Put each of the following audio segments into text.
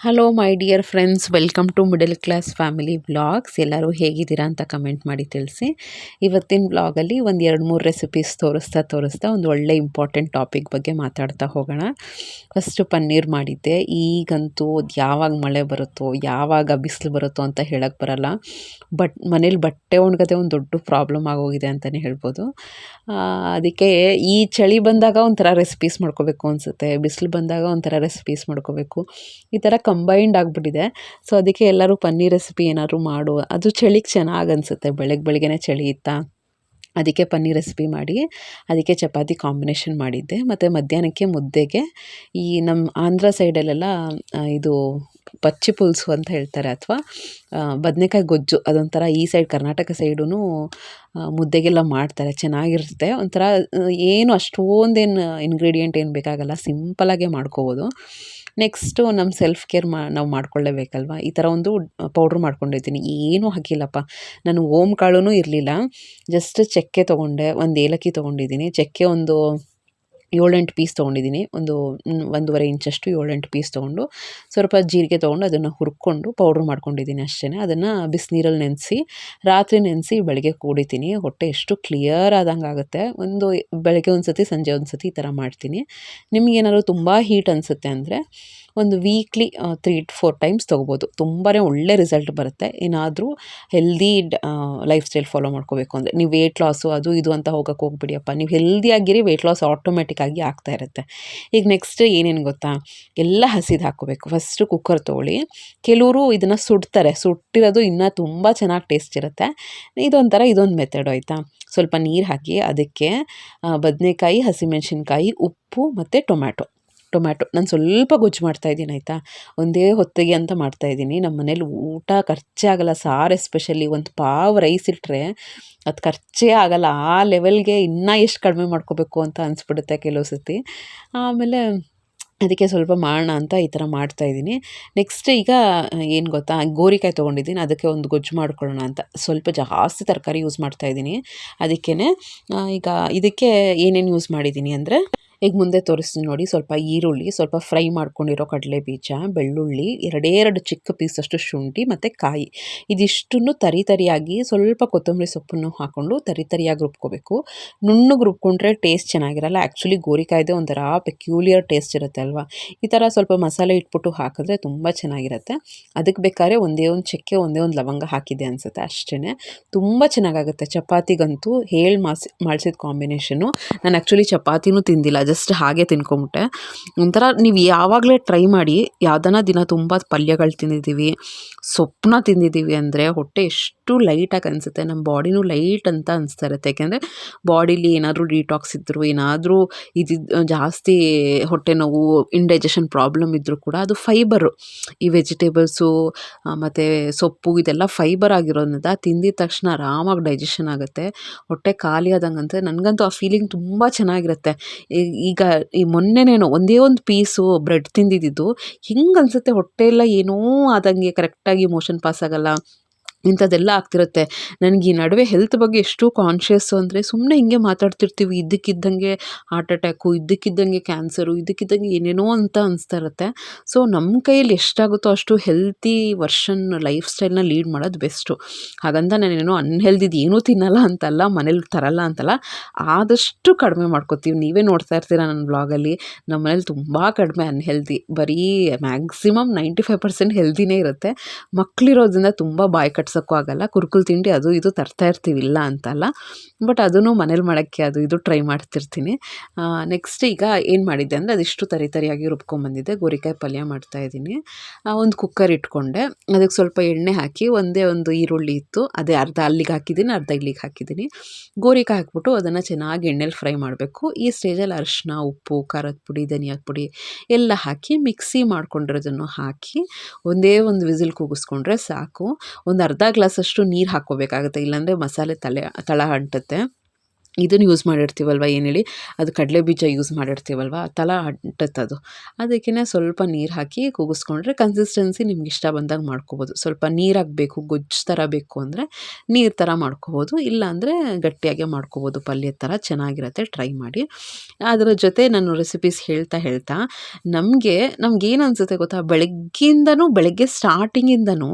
Hello my dear friends welcome to middle class family blogs ಎಲ್ಲರೂ ಹೇಗಿದ್ದೀರಾ ಅಂತ comment ಮಾಡಿ ತಿಳಿಸಿ. ಇವತ್ತಿನ ಬ್ಲಾಗಲ್ಲಿ ಒಂದು ಎರಡು ಮೂರು ರೆಸಿಪೀಸ್ ತೋರಿಸ್ತಾ ತೋರಿಸ್ತಾ ಒಂದು ಒಳ್ಳೆ ಇಂಪಾರ್ಟೆಂಟ್ ಟಾಪಿಕ್ ಬಗ್ಗೆ ಮಾತಾಡ್ತಾ ಹೋಗೋಣ. ಫಸ್ಟು ಪನ್ನೀರ್ ಮಾಡಿದ್ದೆ. ಈಗಂತೂ ಯಾವಾಗ ಮಳೆ ಬರುತ್ತೋ, ಯಾವಾಗ ಬಿಸಿಲು ಬರುತ್ತೋ ಅಂತ ಹೇಳಕ್ಕೆ ಬರಲ್ಲ. ಬಟ್ ಮನೇಲಿ ಬಟ್ಟೆ ಒಣಗದೆ ಒಂದು ದೊಡ್ಡ ಪ್ರಾಬ್ಲಮ್ ಆಗೋಗಿದೆ ಅಂತಲೇ ಹೇಳ್ಬೋದು. ಅದಕ್ಕೆ ಈ ಚಳಿ ಬಂದಾಗ ಒಂಥರ ರೆಸಿಪೀಸ್ ಮಾಡ್ಕೋಬೇಕು ಅನಿಸುತ್ತೆ. ಬಿಸಿಲು ಬಂದಾಗ ಒಂಥರ ರೆಸಿಪೀಸ್ ಮಾಡ್ಕೋಬೇಕು. ಈ ಥರ ಕಂಬೈಂಡ್ ಆಗಿಬಿಟ್ಟಿದೆ. ಸೊ ಅದಕ್ಕೆ ಎಲ್ಲರೂ ಪನ್ನೀರ್ ರೆಸಿಪಿ ಏನಾದರೂ ಮಾಡು. ಅದು ಚಳಿಗೆ ಚೆನ್ನಾಗಿ ಅನಿಸುತ್ತೆ. ಬೆಳಗ್ಗೆ ಬೆಳಗ್ಗೆನೇ ಚಳಿ ಇತ್ತ? ಅದಕ್ಕೆ ಪನ್ನೀರ್ ರೆಸಿಪಿ ಮಾಡಿ, ಅದಕ್ಕೆ ಚಪಾತಿ ಕಾಂಬಿನೇಷನ್ ಮಾಡಿದ್ದೆ. ಮತ್ತು ಮಧ್ಯಾಹ್ನಕ್ಕೆ ಮುದ್ದೆಗೆ ಈ ನಮ್ಮ ಆಂಧ್ರ ಸೈಡಲ್ಲೆಲ್ಲ ಇದು ಪಚ್ಚಿ ಪುಲ್ಸು ಅಂತ ಹೇಳ್ತಾರೆ ಅಥವಾ ಬದನೆಕಾಯಿ ಗೊಜ್ಜು ಅದೊಂಥರ ಈ ಸೈಡ್ ಕರ್ನಾಟಕ ಸೈಡೂ ಮುದ್ದೆಗೆಲ್ಲ ಮಾಡ್ತಾರೆ. ಚೆನ್ನಾಗಿರುತ್ತೆ. ಒಂಥರ ಏನು ಅಷ್ಟೊಂದೇನು ಇಂಗ್ರೀಡಿಯೆಂಟ್ ಏನು ಬೇಕಾಗಲ್ಲ. ಸಿಂಪಲಾಗೆ ಮಾಡ್ಕೋಬೋದು. ನೆಕ್ಸ್ಟು ನಮ್ಮ ಸೆಲ್ಫ್ ಕೇರ್ ಮಾ, ನಾವು ಮಾಡ್ಕೊಳ್ಳೇಬೇಕಲ್ವ? ಈ ಥರ ಒಂದು ಪೌಡ್ರ್ ಮಾಡ್ಕೊಂಡಿದ್ದೀನಿ ಏನೂ ಹಾಕಿಲ್ಲಪ್ಪ. ನಾನು ಓಮ್ ಕಾಳು ಇರಲಿಲ್ಲ. ಜಸ್ಟ್ ಚಕ್ಕೆ ತೊಗೊಂಡೆ. ಒಂದು ಏಲಕ್ಕಿ ತೊಗೊಂಡಿದ್ದೀನಿ. ಚಕ್ಕೆ ಒಂದು ಏಳೆಂಟು ಪೀಸ್ ತೊಗೊಂಡಿದ್ದೀನಿ. ಒಂದು ಒಂದೂವರೆ ಇಂಚಷ್ಟು ಏಳೆಂಟು ಪೀಸ್ ತೊಗೊಂಡು, ಸ್ವಲ್ಪ ಜೀರಿಗೆ ತೊಗೊಂಡು ಅದನ್ನು ಹುರ್ಕೊಂಡು ಪೌಡ್ರ್ ಮಾಡ್ಕೊಂಡಿದ್ದೀನಿ ಅಷ್ಟೇ ಅದನ್ನು ಬಿಸಿನೀರಲ್ಲಿ ನೆನೆಸಿ, ರಾತ್ರಿ ನೆನೆಸಿ ಬೆಳಗ್ಗೆ ಕುಡಿತೀನಿ. ಹೊಟ್ಟೆ ಎಷ್ಟು ಕ್ಲಿಯರ್ ಆದಂಗೆ ಆಗುತ್ತೆ. ಒಂದು ಬೆಳಗ್ಗೆ ಒಂದು ಸತಿ ಸಂಜೆ ಒಂದು ಸತಿ ಈ ಥರ ಮಾಡ್ತೀನಿ. ನಿಮಗೇನಾದ್ರು ತುಂಬ ಹೀಟ್ ಅನಿಸುತ್ತೆ ಅಂದರೆ ಒಂದು ವೀಕ್ಲಿ ತ್ರೀ ಫೋರ್ ಟೈಮ್ಸ್ ತೊಗೋಬೋದು. ತುಂಬಾ ಒಳ್ಳೆ ರಿಸಲ್ಟ್ ಬರುತ್ತೆ. ಏನಾದರೂ ಹೆಲ್ದಿ ಲೈಫ್ ಸ್ಟೈಲ್ ಫಾಲೋ ಮಾಡ್ಕೋಬೇಕು ಅಂದರೆ. ನೀವು ವೆಯ್ಟ್ ಲಾಸು ಅದು ಇದು ಅಂತ ಹೋಗೋಕ್ಕೆ ಹೋಗ್ಬಿಡಿಯಪ್ಪ. ನೀವು ಹೆಲ್ದಿಯಾಗಿರಿ ವೆಯ್ಟ್ ಲಾಸ್ ಆಟೋಮೆಟಿಕ್ಕಾಗಿ ಆಗ್ತಾ ಇರುತ್ತೆ. ಈಗ ನೆಕ್ಸ್ಟ್ ಏನೇನು ಗೊತ್ತಾ? ಎಲ್ಲ ಹಸಿದು ಹಾಕೋಬೇಕು ಫಸ್ಟು ಕುಕ್ಕರ್ ತೊಗೊಳ್ಳಿ. ಕೆಲವರು ಇದನ್ನು ಸುಡ್ತಾರೆ. ಸುಟ್ಟಿರೋದು ಇನ್ನೂ ತುಂಬ ಚೆನ್ನಾಗಿ ಟೇಸ್ಟ್ ಇರುತ್ತೆ. ಇದೊಂಥರ ಇದೊಂದು ಮೆಥಡ್ ಆಯಿತಾ? ಸ್ವಲ್ಪ ನೀರು ಹಾಕಿ, ಅದಕ್ಕೆ ಬದನೆಕಾಯಿ, ಹಸಿಮೆಣಸಿನ್ಕಾಯಿ, ಉಪ್ಪು ಮತ್ತು ಟೊಮ್ಯಾಟೊ. ಟೊಮ್ಯಾಟೊ. ನಾನು ಸ್ವಲ್ಪ ಗೊಜ್ಜು ಮಾಡ್ತಾಯಿದ್ದೀನಿ ಆಯಿತಾ? ಒಂದೇ ಹೊತ್ತಿಗೆ ಅಂತ ಮಾಡ್ತಾಯಿದ್ದೀನಿ ನಮ್ಮ ಮನೇಲಿ ಊಟ ಖರ್ಚೇ ಆಗಲ್ಲ, ಸಾರು ಎಸ್ಪೆಷಲಿ ಒಂದು ಪಾವ್ ರೈಸ್ ಇಟ್ಟರೆ ಅದು ಖರ್ಚೇ ಆಗಲ್ಲ. ಆ ಲೆವೆಲ್ಗೆ ಇನ್ನೂ ಎಷ್ಟು ಕಡಿಮೆ ಮಾಡ್ಕೋಬೇಕು ಅಂತ ಅನಿಸ್ಬಿಡುತ್ತೆ ಕೆಲವು ಸತಿ ಆಮೇಲೆ ಅದಕ್ಕೆ ಸ್ವಲ್ಪ ಮಾಡೋಣ ಅಂತ ಈ ಥರ ಮಾಡ್ತಾಯಿದ್ದೀನಿ ನೆಕ್ಸ್ಟ್ ಈಗ ಏನು ಗೊತ್ತಾ? ಗೋರಿಕಾಯಿ ತೊಗೊಂಡಿದ್ದೀನಿ. ಅದಕ್ಕೆ ಒಂದು ಗೊಜ್ಜು ಮಾಡ್ಕೊಳ್ಳೋಣ ಅಂತ. ಸ್ವಲ್ಪ ಜಾಸ್ತಿ ತರಕಾರಿ ಯೂಸ್ ಮಾಡ್ತಾಯಿದ್ದೀನಿ ಅದಕ್ಕೇ ಈಗ ಇದಕ್ಕೆ ಏನೇನು ಯೂಸ್ ಮಾಡಿದ್ದೀನಿ ಅಂದರೆ ಈಗ ಮುಂದೆ ತೋರಿಸ್ತೀನಿ ನೋಡಿ. ಸ್ವಲ್ಪ ಈರುಳ್ಳಿ, ಸ್ವಲ್ಪ ಫ್ರೈ ಮಾಡ್ಕೊಂಡಿರೋ ಕಡಲೆ ಬೀಜ ಬೆಳ್ಳುಳ್ಳಿ, ಎರಡೇ ಎರಡು ಚಿಕ್ಕ ಪೀಸಷ್ಟು ಶುಂಠಿ ಮತ್ತು ಕಾಯಿ. ಇದಿಷ್ಟನ್ನು ತರಿ ತರಿಯಾಗಿ ಸ್ವಲ್ಪ ಕೊತ್ತಂಬರಿ ಸೊಪ್ಪನ್ನು ಹಾಕ್ಕೊಂಡು ತರಿ ತರಿಯಾಗಿ ರುಬ್ಕೋಬೇಕು. ನುಣ್ಣಗೆ ರುಬ್ಕೊಂಡ್ರೆ ಟೇಸ್ಟ್ ಚೆನ್ನಾಗಿರಲ್ಲ. ಆ್ಯಕ್ಚುಲಿ ಗೋರಿಕಾಯ್ದೆ ಒಂಥರ ಪೆಕ್ಯೂಲಿಯರ್ ಟೇಸ್ಟ್ ಇರುತ್ತೆ ಅಲ್ವಾ? ಈ ಥರ ಸ್ವಲ್ಪ ಮಸಾಲೆ ಇಟ್ಬಿಟ್ಟು ಹಾಕಿದ್ರೆ ತುಂಬ ಚೆನ್ನಾಗಿರುತ್ತೆ. ಅದಕ್ಕೆ ಬೇಕಾದ್ರೆ ಒಂದೇ ಒಂದು ಚಕ್ಕೆ, ಒಂದೇ ಒಂದು ಲವಂಗ ಹಾಕಿದೆ ಅನಿಸುತ್ತೆ ಅಷ್ಟೇ ತುಂಬ ಚೆನ್ನಾಗಾಗುತ್ತೆ. ಚಪಾತಿಗಂತೂ ಹೇಳಿ ಮಾಸಿ ಮಾಡಿಸಿದ ಕಾಂಬಿನೇಷನು ನಾನು ಆ್ಯಕ್ಚುಲಿ ಚಪಾತಿನೂ ತಿಂದಿಲ್ಲ. ಜಸ್ಟ್ ಹಾಗೆ ತಿನ್ಕೊಂಬಿಟ್ಟೆ. ಒಂಥರ ನೀವು ಯಾವಾಗಲೇ ಟ್ರೈ ಮಾಡಿ, ಯಾವ್ದಾನ ದಿನ ತುಂಬ ಪಲ್ಯಗಳು ತಿಂದಿದ್ದೀವಿ ಸೊಪ್ಪನ್ನ ತಿಂದಿದ್ದೀವಿ ಅಂದರೆ ಹೊಟ್ಟೆ ಎಷ್ಟು ಲೈಟಾಗಿ ಅನಿಸುತ್ತೆ. ನಮ್ಮ ಬಾಡಿನೂ ಲೈಟ್ ಅಂತ ಅನಿಸ್ತಾ ಇರುತ್ತೆ. ಯಾಕೆಂದರೆ ಬಾಡಿಲಿ ಏನಾದರೂ ಡಿಟಾಕ್ಸ್ ಇದ್ದರೂ ಏನಾದರೂ ಇದಿದ್ದು ಜಾಸ್ತಿ ಹೊಟ್ಟೆ ನೋವು ಇಂಡೈಜೆಷನ್ ಪ್ರಾಬ್ಲಮ್ ಇದ್ದರೂ ಕೂಡ ಅದು ಫೈಬರು ಈ ವೆಜಿಟೇಬಲ್ಸು ಮತ್ತು ಸೊಪ್ಪು ಇದೆಲ್ಲ ಫೈಬರ್ ಆಗಿರೋದ್ರಿಂದ ತಿಂದಿದ ತಕ್ಷಣ ಆರಾಮಾಗಿ ಡೈಜೆಷನ್ ಆಗುತ್ತೆ. ಹೊಟ್ಟೆ ಖಾಲಿ ಆದಂಗಂತೆ ನನಗಂತೂ ಆ ಫೀಲಿಂಗ್ ತುಂಬ ಚೆನ್ನಾಗಿರುತ್ತೆ. ಈಗ ಈ ಮೊನ್ನೆನೇನೋ ಒಂದೇ ಒಂದು ಪೀಸು ಬ್ರೆಡ್ ತಿಂದಿದ್ದಿದ್ದು ಹಿಂಗೆ ಅನಿಸುತ್ತೆ. ಹೊಟ್ಟೆ ಎಲ್ಲ ಏನೋ ಆದಂಗೆ ಕರೆಕ್ಟಾಗಿ ಮೋಷನ್ ಪಾಸ್ ಆಗಲ್ಲ. ಇಂಥದ್ದೆಲ್ಲ ಆಗ್ತಿರುತ್ತೆ. ನನಗೆ ಈ ನಡುವೆ ಹೆಲ್ತ್ ಬಗ್ಗೆ ಎಷ್ಟು ಕಾನ್ಷಿಯಸ್ಸು ಅಂದರೆ ಸುಮ್ಮನೆ ಹಿಂಗೆ ಮಾತಾಡ್ತಿರ್ತೀವಿ. ಇದ್ದಕ್ಕಿದ್ದಂಗೆ ಹಾರ್ಟ್ ಅಟ್ಯಾಕು ಇದ್ದಕ್ಕಿದ್ದಂಗೆ ಕ್ಯಾನ್ಸರು ಇದ್ದಕ್ಕಿದ್ದಂಗೆ ಏನೇನೋ ಅಂತ ಅನಿಸ್ತಾ ಇರುತ್ತೆ. ಸೊ ನಮ್ಮ ಕೈಯಲ್ಲಿ ಎಷ್ಟಾಗುತ್ತೋ ಅಷ್ಟು ಹೆಲ್ತಿ ವರ್ಷನ್ ಲೈಫ್ ಸ್ಟೈಲ್ನ ಲೀಡ್ ಮಾಡೋದು ಬೆಸ್ಟು ಹಾಗಂತ ನಾನೇನೋ ಅನ್ಹೆಲ್ದಿದ್ದು ಏನೂ ತಿನ್ನಲ್ಲ ಅಂತಲ್ಲ, ಮನೇಲಿ ತರಲ್ಲ ಅಂತಲ್ಲ, ಆದಷ್ಟು ಕಡಿಮೆ ಮಾಡ್ಕೋತೀವಿ. ನೀವೇ ನೋಡ್ತಾ ಇರ್ತೀರ ನನ್ನ ಬ್ಲಾಗಲ್ಲಿ ನಮ್ಮ ಮನೇಲಿ ತುಂಬ ಕಡಿಮೆ ಅನ್ಹೆಲ್ದಿ ಬರೀ ಮ್ಯಾಕ್ಸಿಮಮ್ ನೈಂಟಿ ಫೈವ್ ಪರ್ಸೆಂಟ್ ಹೆಲ್ದಿನೇ ಇರುತ್ತೆ. ಮಕ್ಕಳಿರೋದ್ರಿಂದ ತುಂಬ ಬಾಯಿ ಕಟ್ಸೋಕ್ಕೂ ಆಗಲ್ಲ. ಕುರ್ಕುಲ್ ತಿಂಡಿ ಅದು ಇದು ತರ್ತಾ ಇರ್ತೀವಿ ಇಲ್ಲ ಅಂತಲ್ಲ. ಬಟ್ ಅದನ್ನು ಮನೇಲಿ ಮಾಡೋಕ್ಕೆ ಅದು ಇದು ಟ್ರೈ ಮಾಡ್ತಿರ್ತೀನಿ. ನೆಕ್ಸ್ಟ್ ಈಗ ಏನು ಮಾಡಿದ್ದೆ ಅಂದರೆ ಅದಿಷ್ಟು ತರಿ ತರಿಯಾಗಿ ರುಬ್ಕೊಂಬಂದಿದ್ದೆ. ಗೋರಿಕಾಯಿ ಪಲ್ಯ ಮಾಡ್ತಾಯಿದ್ದೀನಿ ಒಂದು ಕುಕ್ಕರ್ ಇಟ್ಕೊಂಡೆ. ಅದಕ್ಕೆ ಸ್ವಲ್ಪ ಎಣ್ಣೆ ಹಾಕಿ ಒಂದೇ ಒಂದು ಈರುಳ್ಳಿ ಇತ್ತು. ಅದೇ ಅರ್ಧ ಅಲ್ಲಿಗೆ ಹಾಕಿದ್ದೀನಿ, ಅರ್ಧ ಇಲ್ಲಿಗೆ ಹಾಕಿದ್ದೀನಿ. ಗೋರಿಕಾಯಿ ಹಾಕ್ಬಿಟ್ಟು ಅದನ್ನು ಚೆನ್ನಾಗಿ ಎಣ್ಣೆಲಿ ಫ್ರೈ ಮಾಡಬೇಕು. ಈ ಸ್ಟೇಜಲ್ಲಿ ಅರಿಶಿನ ಉಪ್ಪು, ಖಾರದ ಪುಡಿ, ಧನಿಯಾದ ಪುಡಿ ಎಲ್ಲ ಹಾಕಿ ಮಿಕ್ಸಿ ಮಾಡ್ಕೊಂಡಿರೋದನ್ನು ಹಾಕಿ ಒಂದೇ ಒಂದು ವಿಸಿಲ್ ಕೂಗಿಸ್ಕೊಂಡ್ರೆ ಸಾಕು. ಒಂದು ಗ್ಲಾಸಷ್ಟು ನೀರು ಹಾಕ್ಕೋಬೇಕಾಗುತ್ತೆ ಇಲ್ಲಾಂದರೆ ಮಸಾಲೆ ತಲೆ ತಳ ಅಂಟುತ್ತೆ. ಇದನ್ನು ಯೂಸ್ ಮಾಡಿರ್ತೀವಲ್ವ ಏನು ಹೇಳಿ? ಅದು ಕಡಲೆ ಬೀಜ ಯೂಸ್ ಮಾಡಿರ್ತೀವಲ್ವ? ತಲ ಅಂಟತ್ತದು. ಅದಕ್ಕೆ ಸ್ವಲ್ಪ ನೀರು ಹಾಕಿ ಕೂಗಿಸ್ಕೊಂಡ್ರೆ ಕನ್ಸಿಸ್ಟೆನ್ಸಿ ನಿಮ್ಗೆ ಇಷ್ಟ ಬಂದಾಗ ಮಾಡ್ಕೋಬೋದು. ಸ್ವಲ್ಪ ನೀರಾಗಬೇಕು ಗೊಜ್ಜು ಥರ ಬೇಕು ಅಂದರೆ ನೀರು ಥರ ಮಾಡ್ಕೋಬೋದು. ಇಲ್ಲಾಂದರೆ ಗಟ್ಟಿಯಾಗೆ ಮಾಡ್ಕೋಬೋದು. ಪಲ್ಯ ಥರ ಚೆನ್ನಾಗಿರುತ್ತೆ ಟ್ರೈ ಮಾಡಿ. ಅದರ ಜೊತೆ ನಾನು ರೆಸಿಪೀಸ್ ಹೇಳ್ತಾ ಹೇಳ್ತಾ ನಮಗೆ ನಮಗೇನು ಅನಿಸುತ್ತೆ ಗೊತ್ತಾ? ಬೆಳಗ್ಗಿಂದನೂ ಬೆಳಗ್ಗೆ ಸ್ಟಾರ್ಟಿಂಗಿಂದನೂ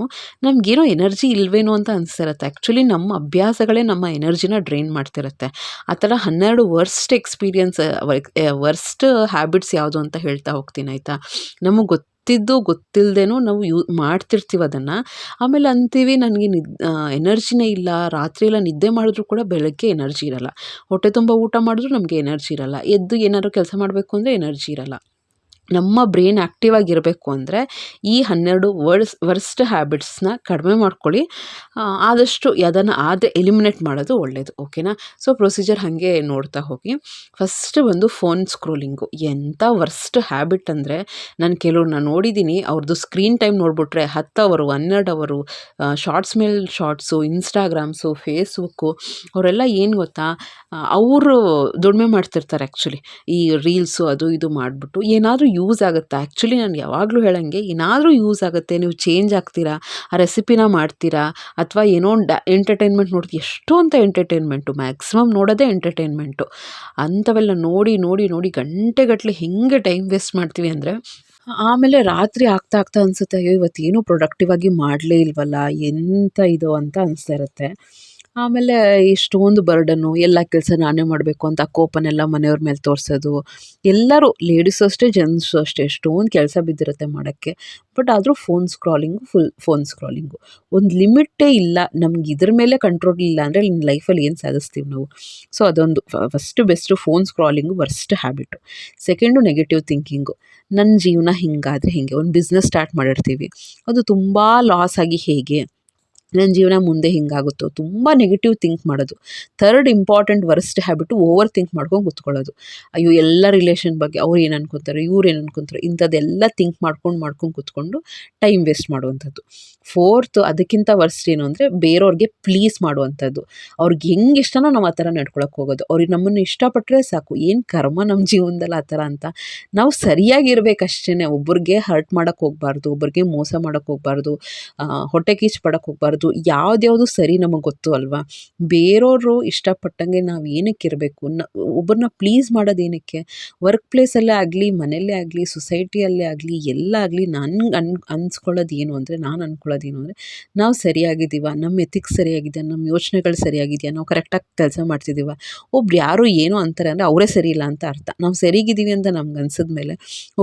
ನಮಗೇನೋ ಎನರ್ಜಿ ಇಲ್ವೇನೋ ಅಂತ ಅನಿಸ್ತಿರತ್ತೆ. ಆ್ಯಕ್ಚುಲಿ ನಮ್ಮ ಅಭ್ಯಾಸಗಳೇ ನಮ್ಮ ಎನರ್ಜಿನ ಡ್ರೈನ್ ಮಾಡ್ತಿರುತ್ತೆ. ಆ ಥರ ಹನ್ನೆರಡು ವರ್ಸ್ಟ್ ಎಕ್ಸ್ಪೀರಿಯನ್ಸ್ ವರ್ಸ್ಟ್ ಹ್ಯಾಬಿಟ್ಸ್ ಯಾವುದು ಅಂತ ಹೇಳ್ತಾ ಹೋಗ್ತೀನಿ, ಆಯಿತಾ? ನಮಗೆ ಗೊತ್ತಿದ್ದು ಗೊತ್ತಿಲ್ಲದೇನೋ ನಾವು ಯೂ, ಮಾಡ್ತಿರ್ತೀವಿ ಅದನ್ನು. ಆಮೇಲೆ ಅಂತೀವಿ ನನಗೆ ನಿದ್ ಎನರ್ಜಿನೇ ಇಲ್ಲ, ರಾತ್ರಿ ಎಲ್ಲ ನಿದ್ದೆ ಮಾಡಿದ್ರು ಕೂಡ ಬೆಳಗ್ಗೆ ಎನರ್ಜಿ ಇರಲ್ಲ. ಹೊಟ್ಟೆ ತುಂಬ ಊಟ ಮಾಡಿದ್ರು ನಮಗೆ ಎನರ್ಜಿ ಇರಲ್ಲ. ಎದ್ದು ಏನಾದ್ರು ಕೆಲಸ ಮಾಡಬೇಕು ಅಂದರೆ ಎನರ್ಜಿ ಇರಲ್ಲ. ನಮ್ಮ ಬ್ರೈನ್ ಆ್ಯಕ್ಟಿವ್ ಆಗಿರಬೇಕು ಅಂದರೆ ಈ ಹನ್ನೆರಡು ವರ್ಡ್ಸ್ ವರ್ಸ್ಟ್ ಹ್ಯಾಬಿಟ್ಸ್ನ ಕಡಿಮೆ ಮಾಡ್ಕೊಳ್ಳಿ. ಆದಷ್ಟು ಅದನ್ನು ಆದರೆ ಎಲಿಮಿನೇಟ್ ಮಾಡೋದು ಒಳ್ಳೆಯದು ಓಕೆನಾ ಸೊ ಪ್ರೊಸೀಜರ್ ಹಾಗೆ ನೋಡ್ತಾ ಹೋಗಿ. ಫಸ್ಟ್ ಬಂದು ಫೋನ್ ಸ್ಕ್ರೋಲಿಂಗು ಎಂಥ ವರ್ಸ್ಟ್ ಹ್ಯಾಬಿಟ್ ಅಂದರೆ ನಾನು ಕೆಲವ್ರನ್ನ ನೋಡಿದ್ದೀನಿ ಅವ್ರದ್ದು ಸ್ಕ್ರೀನ್ ಟೈಮ್ ನೋಡಿಬಿಟ್ರೆ ಹತ್ತು ಅವರು, ಹನ್ನೆರಡು ಅವರು ಶಾರ್ಟ್ಸ್ ಮೇಲೆ ಶಾರ್ಟ್ಸು ಇನ್ಸ್ಟಾಗ್ರಾಮ್ಸು ಫೇಸ್ಬುಕ್ಕು ಅವರೆಲ್ಲ ಏನು ಗೊತ್ತಾ? ಅವರು ದುಡಿಮೆ ಮಾಡ್ತಿರ್ತಾರೆ ಆ್ಯಕ್ಚುಲಿ ಈ ರೀಲ್ಸು ಅದು ಇದು ಮಾಡಿಬಿಟ್ಟು ಏನಾದರೂ ಯೂಸ್ ಆಗುತ್ತೆ. ಆ್ಯಕ್ಚುಲಿ ನಾನು ಯಾವಾಗಲೂ ಹೇಳಂಗೆ ಏನಾದರೂ ಯೂಸ್ ಆಗುತ್ತೆ. ನೀವು ಚೇಂಜ್ ಆಗ್ತೀರಾ? ಆ ರೆಸಿಪಿನ ಮಾಡ್ತೀರಾ? ಅಥವಾ ಏನೋ ಡ ಎಂಟರ್ಟೈನ್ಮೆಂಟ್ ನೋಡ್ತೀವಿ ಎಷ್ಟು ಅಂತ ಎಂಟರ್ಟೈನ್ಮೆಂಟು ಮ್ಯಾಕ್ಸಿಮಮ್ ನೋಡೋದೇ ಎಂಟರ್ಟೈನ್ಮೆಂಟು ಅಂಥವೆಲ್ಲ ನೋಡಿ ನೋಡಿ ನೋಡಿ ಗಂಟೆಗಟ್ಟಲೆ ಹೆಂಗೆ ಟೈಮ್ ವೇಸ್ಟ್ ಮಾಡ್ತೀವಿ ಅಂದರೆ, ಆಮೇಲೆ ರಾತ್ರಿ ಆಗ್ತಾ ಆಗ್ತಾ ಅನಿಸುತ್ತೆ, ಅಯ್ಯೋ ಇವತ್ತೇನು ಪ್ರೊಡಕ್ಟಿವ್ ಆಗಿ ಮಾಡಲೇ ಇಲ್ವಲ್ಲ ಎಂಥ ಇದು ಅಂತ ಅನಿಸ್ತಾ ಇರುತ್ತೆ. ಆಮೇಲೆ ಇಷ್ಟೊಂದು ಬರ್ಡನ್ನು ಎಲ್ಲ ಕೆಲಸ ನಾನೇ ಮಾಡಬೇಕು ಅಂತ ಕೋಪನೆಲ್ಲ ಮನೆಯವ್ರ ಮೇಲೆ ತೋರಿಸೋದು. ಎಲ್ಲರೂ ಲೇಡೀಸು ಅಷ್ಟೇ ಜೆಂಟ್ಸು ಅಷ್ಟೇ, ಎಷ್ಟೊಂದು ಕೆಲಸ ಬಿದ್ದಿರುತ್ತೆ ಮಾಡೋಕ್ಕೆ. ಬಟ್ ಆದರೂ phone scrolling full phone scrolling ಒಂದು ಲಿಮಿಟೇ ಇಲ್ಲ, ನಮ್ಗೆ ಇದ್ರ ಮೇಲೆ ಕಂಟ್ರೋಲ್ ಇಲ್ಲ ಅಂದರೆ ನಿಮ್ಮ ಲೈಫಲ್ಲಿ ಏನು ಸಾಧಿಸ್ತೀವಿ ನಾವು? ಸೊ ಅದೊಂದು first best phone scrolling worst habit second negative thinking ನನ್ನ ಜೀವನ ಹಿಂಗಾದರೆ ಹೀಗೆ? ಒಂದು ಬಿಸ್ನೆಸ್ ಸ್ಟಾರ್ಟ್ ಮಾಡಿರ್ತೀವಿ. ಅದು ತುಂಬ ಲಾಸ್ ಆಗಿ ಹೇಗೆ? ನನ್ನ ಜೀವನ ಮುಂದೆ ಹಿಂಗಾಗುತ್ತೋ, ತುಂಬ ನೆಗೆಟಿವ್ ಥಿಂಕ್ ಮಾಡೋದು. Third important worst habit over think ಮಾಡ್ಕೊಂಡು ಕೂತ್ಕೊಳ್ಳೋದು. ಅಯ್ಯೋ, ಎಲ್ಲ ರಿಲೇಷನ್ ಬಗ್ಗೆ ಅವ್ರು ಏನು ಅನ್ಕೊತಾರೆ, ಇವ್ರು ಏನು ಅನ್ಕೊತಾರೆ, ಇಂಥದ್ದೆಲ್ಲ ಥಿಂಕ್ ಮಾಡ್ಕೊಂಡು ಮಾಡ್ಕೊಂಡು ಕೂತ್ಕೊಂಡು ಟೈಮ್ ವೇಸ್ಟ್ ಮಾಡುವಂಥದ್ದು. ಫೋರ್ತ್ ಅದಕ್ಕಿಂತ ವರ್ಸ್ಟ್ ಏನು ಅಂದರೆ ಬೇರೆಯವ್ರಿಗೆ ಪ್ಲೀಸ್ ಮಾಡುವಂಥದ್ದು. ಅವ್ರಿಗೆ ಹೆಂಗೆ ಇಷ್ಟನೋ ನಾವು ಆ ಥರ ನಡ್ಕೊಳಕ್ಕೆ ಹೋಗೋದು. ಅವ್ರಿಗೆ ನಮ್ಮನ್ನು ಇಷ್ಟಪಟ್ಟರೆ ಸಾಕು. ಏನು ಕರ್ಮ ನಮ್ಮ ಜೀವನದಲ್ಲಿ ಆ ಥರ ಅಂತ. ನಾವು ಸರಿಯಾಗಿರ್ಬೇಕಷ್ಟೇ ಒಬ್ಬರಿಗೆ ಹರ್ಟ್ ಮಾಡೋಕ್ಕೆ ಹೋಗಬಾರ್ದು ಒಬ್ಬರಿಗೆ ಮೋಸ ಮಾಡೋಕ್ಕೆ ಹೋಗಬಾರ್ದು ಹೊಟ್ಟೆ ಕೀಚು ಪಡೋಕ್ಕೆ ಹೋಗಬಾರ್ದು. ಯಾವ್ದ್ಯಾವುದು ಸರಿ ನಮಗೆ ಗೊತ್ತು ಅಲ್ವಾ? ಬೇರೆಯವರು ಇಷ್ಟಪಟ್ಟಂಗೆ ನಾವು ಏನಕ್ಕೆ ಇರಬೇಕು? ನ ಒಬ್ಬರನ್ನ ಪ್ಲೀಸ್ ಮಾಡೋದೇನಕ್ಕೆ ವರ್ಕ್ ಪ್ಲೇಸಲ್ಲೇ ಆಗಲಿ, ಮನೆಯಲ್ಲೇ ಆಗಲಿ ಸೊಸೈಟಿಯಲ್ಲೇ ಆಗಲಿ, ಎಲ್ಲ ಆಗಲಿ ನನ್ಗೆ ಅನ್, ಅನ್ಸ್ಕೊಳ್ಳೋದು ಏನು ಅಂದರೆ, ನಾನು ಅನ್ಕೊಳ್ಳೋದು ಏನು ಅಂದರೆ, ನಾವು ಸರಿಯಾಗಿದ್ದೀವ ನಮ್ಮ ಎಥಿಕ್ಸ್ ಸರಿಯಾಗಿದೆ ನಮ್ಮ ಯೋಚನೆಗಳು ಸರಿಯಾಗಿದೆಯಾ, ನಾವು ಕರೆಕ್ಟಾಗಿ ಕೆಲಸ ಮಾಡ್ತಿದ್ದೀವ, ಒಬ್ರು ಯಾರು ಏನೋ ಅಂತಾರೆ ಅಂದರೆ ಅವರೇ ಸರಿ ಇಲ್ಲ ಅಂತ ಅರ್ಥ. ನಾವು ಸರಿಗಿದ್ದೀವಿ ಅಂತ ನಮ್ಗೆ ಅನ್ಸಿದ್ಮೇಲೆ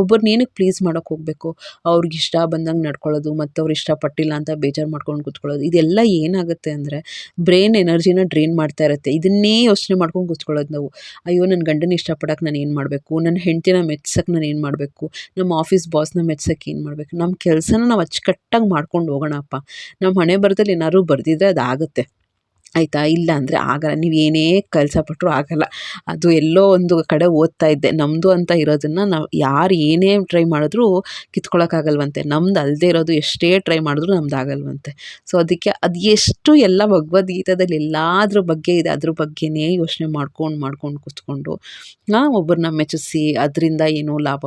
ಒಬ್ಬರನ್ನ ಏನಕ್ಕೆ ಪ್ಲೀಸ್ ಮಾಡೋಕ್ಕೆ ಹೋಗಬೇಕು? ಅವ್ರಿಗೆ ಇಷ್ಟ ಬಂದಂಗೆ ನಡ್ಕೊಳ್ಳೋದು ಮತ್ತು ಅವ್ರು ಇಷ್ಟಪಟ್ಟಿಲ್ಲ ಅಂತ ಬೇಜಾರು ಮಾಡ್ಕೊಂಡು ಕೂತ್ಕೊಳ್ಳೋದು ಇದೆಲ್ಲ ಏನಾಗುತ್ತೆ ಅಂದರೆ ಬ್ರೈನ್ ಎನರ್ಜಿನ ಡ್ರೈನ್ ಮಾಡ್ತಾ ಇರುತ್ತೆ. ಇದನ್ನೇ ಯೋಚನೆ ಮಾಡ್ಕೊಂಡು ಕೂತ್ಕೊಳ್ಳೋದು ನಾವು. ಅಯ್ಯೋ ನನ್ನ ಗಂಡನ ಇಷ್ಟಪಡೋಕೆ ನಾನು ಏನು ಮಾಡಬೇಕು? ನನ್ನ ಹೆಂಡ್ತಿನ ಮೆಚ್ಸಕ್ಕೆ ನಾನು ಏನು ಮಾಡಬೇಕು? ನಮ್ಮ ಆಫೀಸ್ ಬಾಸ್ನ ಮೆಚ್ಸೋಕೆ ಏನು ಮಾಡಬೇಕು? ನಮ್ಮ ಕೆಲಸನ ನಾವು ಅಚ್ಚುಕಟ್ಟಾಗಿ ಮಾಡ್ಕೊಂಡು ಹೋಗೋಣಪ್ಪ. ನಮ್ಮ ಹಣೆ ಬರದಲ್ಲಿ ಏನಾದ್ರು ಬರೆದಿದ್ರೆ ಅದಾಗುತ್ತೆ. ಆಯಿತಾ? ಇಲ್ಲ ಅಂದರೆ ಆಗಲ್ಲ. ನೀವು ಏನೇ ಕೆಲಸ ಪಟ್ಟರು ಆಗಲ್ಲ. ಅದು ಎಲ್ಲೋ ಒಂದು ಕಡೆ ಓದ್ತಾ ಇದ್ದೆ. ನಮ್ಮದು ಅಂತ ಇರೋದನ್ನು ನಾವು ಯಾರು ಏನೇ ಟ್ರೈ ಮಾಡಿದ್ರೂ ಕಿತ್ಕೊಳ್ಳೋಕ್ಕಾಗಲ್ವಂತೆ ನಮ್ದು ಅಲ್ಲದೆ ಇರೋದು ಎಷ್ಟೇ ಟ್ರೈ ಮಾಡಿದ್ರೂ ನಮ್ದು ಆಗಲ್ವಂತೆ. ಸೊ, ಅದಕ್ಕೆ ಅದು ಎಷ್ಟು ಎಲ್ಲ ಭಗವದ್ಗೀತಾದಲ್ಲಿ ಎಲ್ಲದ್ರ ಬಗ್ಗೆ ಇದೆ. ಅದ್ರ ಬಗ್ಗೆನೇ ಯೋಚನೆ ಮಾಡ್ಕೊಂಡು ಮಾಡ್ಕೊಂಡು ಕೂತ್ಕೊಂಡು ಒಬ್ಬರನ್ನ ಮೆಚ್ಚಿಸಿ, ಅದರಿಂದ ಏನೋ ಲಾಭ?